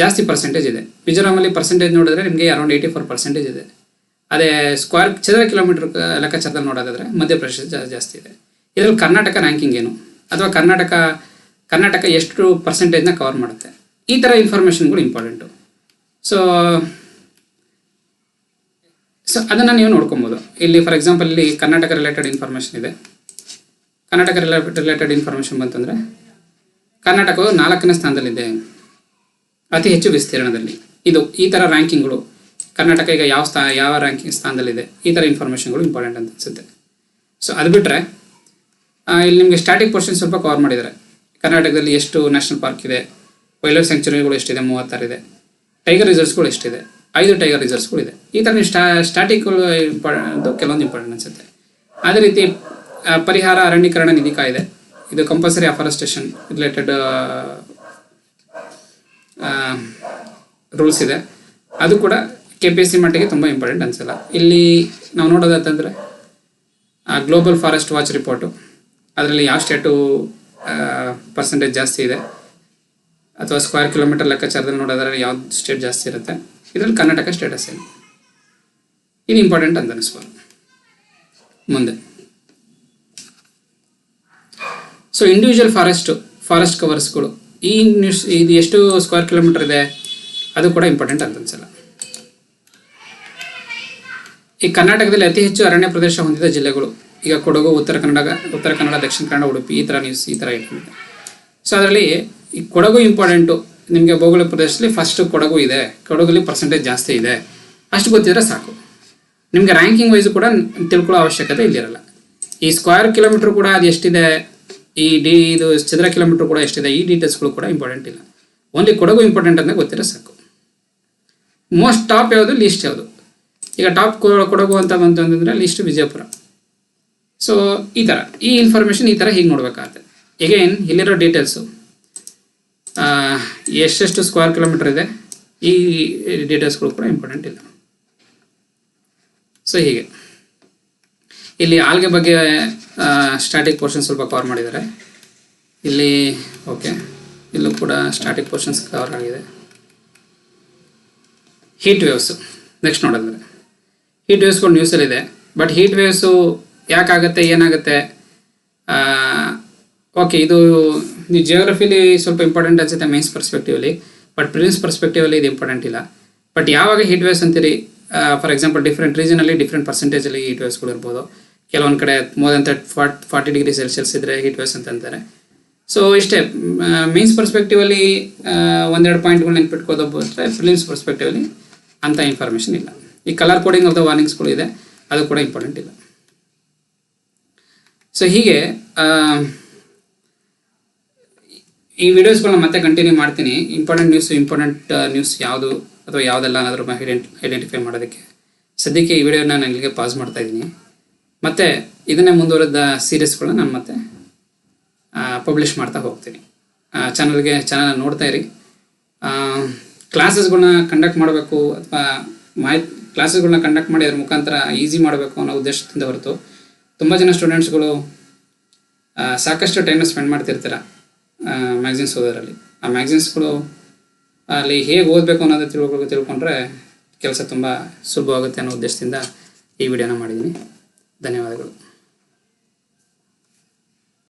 ಜಾಸ್ತಿ ಪರ್ಸೆಂಟೇಜ್ ಇದೆ. ಮಿಜೋರಾಮಲ್ಲಿ ಪರ್ಸೆಂಟೇಜ್ ನೋಡಿದ್ರೆ ನಿಮಗೆ ಅರೌಂಡ್ ಏಯ್ಟಿ ಫೋರ್ ಪರ್ಸೆಂಟೇಜ್ ಇದೆ. ಅದೇ ಸ್ಕ್ವೇರ್ ಚದರ ಕಿಲೋಮೀಟರ್ ಲೆಕ್ಕಾಚಾರದಲ್ಲಿ ನೋಡೋದಾದರೆ ಮಧ್ಯಪ್ರದೇಶ ಜಾಸ್ತಿ ಇದೆ. ಇದರಲ್ಲಿ ಕರ್ನಾಟಕ ರ್ಯಾಂಕಿಂಗ್ ಏನು? ಅಥವಾ ಕರ್ನಾಟಕ ಕರ್ನಾಟಕ ಎಷ್ಟು ಪರ್ಸೆಂಟೇಜ್ನ ಕವರ್ ಮಾಡುತ್ತೆ? ಈ ಥರ ಇನ್ಫಾರ್ಮೇಷನ್ಗಳು ಇಂಪಾರ್ಟೆಂಟು ಸೊ ಸೊ ಅದನ್ನು ನೀವು ನೋಡ್ಕೊಬೋದು. ಇಲ್ಲಿ ಫಾರ್ ಎಕ್ಸಾಂಪಲ್ ಇಲ್ಲಿ ಕರ್ನಾಟಕ ರಿಲೇಟೆಡ್ ಇನ್ಫಾರ್ಮೇಷನ್ ಇದೆ. ಕರ್ನಾಟಕ ರಿಲೇಟೆಡ್ ಇನ್ಫಾರ್ಮೇಷನ್ ಬಂತಂದರೆ, ಕರ್ನಾಟಕವು ನಾಲ್ಕನೇ ಸ್ಥಾನದಲ್ಲಿದೆ. ಅತಿ ಹೆಚ್ಚು ವಿಸ್ತೀರ್ಣದಲ್ಲಿ. ಇದು ಈ ಥರ ರ್ಯಾಂಕಿಂಗ್ಗಳು ಕರ್ನಾಟಕ ಈಗ ಯಾವ ಸ್ಥಾ, ಯಾವ ರ್ಯಾಂಕಿಂಗ್ ಸ್ಥಾನದಲ್ಲಿದೆ, ಈ ಥರ ಇನ್ಫಾರ್ಮೇಷನ್ಗಳು ಇಂಪಾರ್ಟೆಂಟ್ ಅಂತ ಅನಿಸುತ್ತೆ. ಸೊ ಅದು ಬಿಟ್ಟರೆ ಇಲ್ಲಿ ನಿಮಗೆ ಸ್ಟ್ಯಾಟಿಕ್ ಪೋರ್ಷನ್ ಸ್ವಲ್ಪ ಕವರ್ ಮಾಡಿದ್ದಾರೆ ಕರ್ನಾಟಕದಲ್ಲಿ ಎಷ್ಟು ನ್ಯಾಷನಲ್ ಪಾರ್ಕ್ ಇದೆ ವೈಲ್ಡ್ ಸ್ಯಾಂಕ್ಚುರಿಗಳು ಎಷ್ಟಿದೆ ಮೂವತ್ತಾರಿದೆ ಟೈಗರ್ ರಿಸರ್ವ್ಸ್ಗಳು ಎಷ್ಟಿದೆ, ಐದು ಟೈಗರ್ ರಿಸರ್ವ್ಸ್ಗಳು ಇದೆ. ಈ ಥರ ಸ್ಟಾ ಸ್ಟ್ಯಾಟಿಕ್ಗಳು ಇಂಪಾರ್ಟೆಂಟ್ ಕೆಲವೊಂದು ಇಂಪಾರ್ಟೆಂಟ್ ಅನಿಸುತ್ತೆ. ಅದೇ ರೀತಿ ಪರಿಹಾರ ಅರಣ್ಯೀಕರಣ ನಿಧಿ ಕಾಯ್ದೆ. ಇದು ಕಂಪಲ್ಸರಿ ಅಫಾರೆಸ್ಟೇಷನ್ ರಿಲೇಟೆಡ್ ರೂಲ್ಸ್ ಇದೆ. ಅದು ಕೂಡ ಕೆ ಪಿ ಎಸ್ ಸಿ ಮಟ್ಟಿಗೆ ತುಂಬ ಇಂಪಾರ್ಟೆಂಟ್ ಅನಿಸಲ್ಲ. ಇಲ್ಲಿ ನಾವು ನೋಡೋದಂತಂದರೆ ಗ್ಲೋಬಲ್ ಫಾರೆಸ್ಟ್ ವಾಚ್ ರಿಪೋರ್ಟು ಅದರಲ್ಲಿ ಯಾವ ಸ್ಟೇಟು ಪರ್ಸೆಂಟೇಜ್ ಜಾಸ್ತಿ ಇದೆ. ಅಥವಾ ಸ್ಕ್ವೇರ್ ಕಿಲೋಮೀಟರ್ ಲೆಕ್ಕಾಚಾರದಲ್ಲಿ ನೋಡೋದಾದ್ರೆ ಯಾವ್ದು ಸ್ಟೇಟ್ ಜಾಸ್ತಿ ಇರುತ್ತೆ. ಇದರಲ್ಲಿ ಕರ್ನಾಟಕ ಸ್ಟೇಟಸ್ ಏನು? ಇದು ಇಂಪಾರ್ಟೆಂಟ್ ಅಂತ ಅನಿಸ್ಬೋದು. ಮುಂದೆ. ಸೊ ಇಂಡಿವಿಜುವಲ್ ಫಾರೆಸ್ಟ್ ಫಾರೆಸ್ಟ್ ಕವರ್ಸ್ಗಳು ಈ ನ್ಯೂಸ್ ಇದು ಎಷ್ಟು ಸ್ಕ್ವೇರ್ ಕಿಲೋಮೀಟರ್ ಇದೆ? ಅದು ಕೂಡ ಇಂಪಾರ್ಟೆಂಟ್ ಅಂತ ಅನ್ಸಲ್ಲ ಈ ಕರ್ನಾಟಕದಲ್ಲಿ ಅತಿ ಹೆಚ್ಚು ಅರಣ್ಯ ಪ್ರದೇಶ ಹೊಂದಿದ ಜಿಲ್ಲೆಗಳು. ಈಗ ಕೊಡಗು, ಉತ್ತರ ಕನ್ನಡ ಉತ್ತರ ಕನ್ನಡ, ದಕ್ಷಿಣ ಕನ್ನಡ, ಉಡುಪಿ ಈ ಥರ ನ್ಯೂಸ್ ಈ ಥರ ಇಟ್ಕೊಂಡಿದೆ ಸೊ ಅದರಲ್ಲಿ ಈ ಕೊಡಗು ಇಂಪಾರ್ಟೆಂಟು ನಿಮಗೆ ಭೌಗೋಳಿಕ ಪ್ರದೇಶದಲ್ಲಿ ಫಸ್ಟ್ ಕೊಡಗು ಇದೆ. ಕೊಡಗಲ್ಲಿ ಪರ್ಸೆಂಟೇಜ್ ಜಾಸ್ತಿ ಇದೆ. ಅಷ್ಟು ಗೊತ್ತಿದ್ರೆ ಸಾಕು. ನಿಮಗೆ ರ್ಯಾಂಕಿಂಗ್ ವೈಸು ಕೂಡ ತಿಳ್ಕೊಳ್ಳೋ ಅವಶ್ಯಕತೆ ಇಲ್ಲಿರಲ್ಲ. ಈ ಸ್ಕ್ವೇರ್ ಕಿಲೋಮೀಟ್ರ್ ಕೂಡ ಅದು ಎಷ್ಟಿದೆ? ಈ ಡಿ ಇದು ಚದರ ಕಿಲೋಮೀಟರ್ ಕೂಡ ಎಷ್ಟಿದೆ? ಈ ಡೀಟೇಲ್ಸ್ಗಳು ಕೂಡ ಇಂಪಾರ್ಟೆಂಟ್ ಇಲ್ಲ. ಓನ್ಲಿ ಕೊಡಗು ಇಂಪಾರ್ಟೆಂಟ್ ಅಂತ ಗೊತ್ತಿರೋ ಸಾಕು. ಮೋಸ್ಟ್ ಟಾಪ್ ಯಾವುದು? ಲೀಸ್ಟ್ ಯಾವುದು? ಈಗ ಟಾಪ್ ಕೊಡಗು ಅಂತ ಬಂತು ಅಂತಂದರೆ ಲೀಸ್ಟ್ ವಿಜಯಪುರ. ಸೊ ಈ ಥರ ಈ ಇನ್ಫಾರ್ಮೇಷನ್ ಈ ಥರ ಹೀಗೆ ನೋಡಬೇಕಾಗುತ್ತೆ. ಎಗೇನ್ ಇಲ್ಲಿರೋ ಡೀಟೇಲ್ಸು ಎಷ್ಟೆಷ್ಟು ಸ್ಕ್ವೇರ್ ಕಿಲೋಮೀಟರ್ ಇದೆ? ಈ ಡೀಟೇಲ್ಸ್ಗಳು ಕೂಡ ಇಂಪಾರ್ಟೆಂಟ್ ಇಲ್ಲ. ಸೊ ಹೀಗೆ. ಇಲ್ಲಿ ಆಲ್ಗೆ ಬಗ್ಗೆ ಸ್ಟ್ಯಾಟಿಕ್ ಪೋರ್ಷನ್ ಸ್ವಲ್ಪ ಕವರ್ ಮಾಡಿದ್ದಾರೆ. ಇಲ್ಲಿ ಓಕೆ ಇಲ್ಲೂ ಕೂಡ ಸ್ಟ್ಯಾಟಿಕ್ ಪೋರ್ಷನ್ಸ್ ಕವರ್ ಆಗಿದೆ. ಹೀಟ್ ವೇವ್ಸು ನೆಕ್ಸ್ಟ್ ನೋಡಿದ್ರೆ ಹೀಟ್ ವೇವ್ಸ್ಗಳು ನ್ಯೂಸಲ್ಲಿದೆ ಬಟ್ ಹೀಟ್ ವೇವ್ಸು ಯಾಕಾಗುತ್ತೆ, ಏನಾಗುತ್ತೆ? ಓಕೆ ಇದು ನೀವು ಜಿಯೋಗ್ರಫಿಲಿ ಸ್ವಲ್ಪ ಇಂಪಾರ್ಟೆಂಟ್ ಅನ್ಸುತ್ತೆ ಮೈನ್ಸ್ ಪರ್ಸ್ಪೆಕ್ಟಿವಲ್ಲಿ ಬಟ್ ಪ್ರಿಲಿಮ್ಸ್ ಪರ್ಸ್ಪೆಕ್ಟಿವಲ್ಲಿ ಇದು ಇಂಪಾರ್ಟೆಂಟ್ ಇಲ್ಲ. ಬಟ್ ಯಾವಾಗ ಹೀಟ್ ವೇವ್ಸ್ ಅಂತೀರಿ? ಫಾರ್ ಎಕ್ಸಾಂಪಲ್ ಡಿಫ್ರೆಂಟ್ ರೀಜನಲ್ಲಿ ಡಿಫ್ರೆಂಟ್ ಪರ್ಸೆಂಟೇಜಲ್ಲಿ ಹೀಟ್ ವೇವ್ಸ್ಗಳು ಇರ್ಬೋದು. ಕೆಲವೊಂದು ಕಡೆ more than ತರ್ಟ್ ಫಾರ್ಟ್ forty degree Celsius ಇದ್ದರೆ ಹೀಟ್ ವೇವ್ಸ್ ಅಂತ ಅಂತಾರೆ. ಸೊ ಇಷ್ಟೇ ಮೀನ್ಸ್ ಪರ್ಸ್ಪೆಕ್ಟಿವಲ್ಲಿ ಒಂದೆರಡು ಪಾಯಿಂಟ್ಗಳು ನೆನ್ಪಿಟ್ಕೋದು ಬಿಟ್ಟರೆ ಫಿಲಿಮ್ಸ್ ಪರ್ಸ್ಪೆಕ್ಟಿವಲ್ಲಿ ಅಂಥ ಇನ್ಫಾರ್ಮೇಷನ್ ಇಲ್ಲ. ಈ ಕಲರ್ ಕೋಡಿಂಗ್ ಆಫ್ ದ ವಾರ್ನಿಂಗ್ಸ್ಗಳು ಇದೆ, ಅದು ಕೂಡ ಇಂಪಾರ್ಟೆಂಟ್ ಇಲ್ಲ. ಸೊ ಹೀಗೆ ಈ ವಿಡಿಯೋಸ್ಗಳನ್ನ ಮತ್ತೆ ಕಂಟಿನ್ಯೂ ಮಾಡ್ತೀನಿ. ಇಂಪಾರ್ಟೆಂಟ್ ನ್ಯೂಸ್ ಇಂಪಾರ್ಟೆಂಟ್ ನ್ಯೂಸ್ ಯಾವುದು ಅಥವಾ ಯಾವುದೆಲ್ಲ ಅನ್ನೋದ್ರ ಐಡೆಂಟಿಫೈ ಮಾಡೋದಕ್ಕೆ. ಸದ್ಯಕ್ಕೆ ಈ ವಿಡಿಯೋನ ನಾನು ಇಲ್ಲಿಗೆ ಪಾಸ್ ಮಾಡ್ತಾ ಇದ್ದೀನಿ. ಮತ್ತು ಇದನ್ನೇ ಮುಂದುವರೆದ ಸೀರೀಸ್ಗಳನ್ನ ನಾನು ಮತ್ತೆ ಪಬ್ಲಿಷ್ ಮಾಡ್ತಾ ಹೋಗ್ತೀನಿ. ಚಾನಲ್ಗೆ ಚಾನಲ್ ನೋಡ್ತಾ ಇರಿ. ಕ್ಲಾಸಸ್ಗಳನ್ನ ಕಂಡಕ್ಟ್ ಮಾಡಬೇಕು ಅಥವಾ ಮಾಹಿತಿ ಕ್ಲಾಸಸ್ಗಳನ್ನ ಕಂಡಕ್ಟ್ ಮಾಡಿ ಅದ್ರ ಮುಖಾಂತರ ಈಸಿ ಮಾಡಬೇಕು ಅನ್ನೋ ಉದ್ದೇಶದಿಂದ ಹೊರತು ತುಂಬ ಜನ ಸ್ಟೂಡೆಂಟ್ಸ್ಗಳು ಸಾಕಷ್ಟು ಟೈಮ್ನ ಸ್ಪೆಂಡ್ ಮಾಡ್ತಿರ್ತೀರ ಮ್ಯಾಗ್ಝಿನ್ಸ್ ಓದೋದ್ರಲ್ಲಿ. ಆ ಮ್ಯಾಗ್ಝಿನ್ಸ್ಗಳು ಅಲ್ಲಿ ಹೇಗೆ ಓದಬೇಕು ಅನ್ನೋದು ತಿಳ್ಕೊ, ತಿಳ್ಕೊಂಡ್ರೆ ಕೆಲಸ ತುಂಬ ಸುಲಭವಾಗುತ್ತೆ ಅನ್ನೋ ಉದ್ದೇಶದಿಂದ ಈ ವಿಡಿಯೋನ ಮಾಡಿದ್ದೀನಿ. Then you have.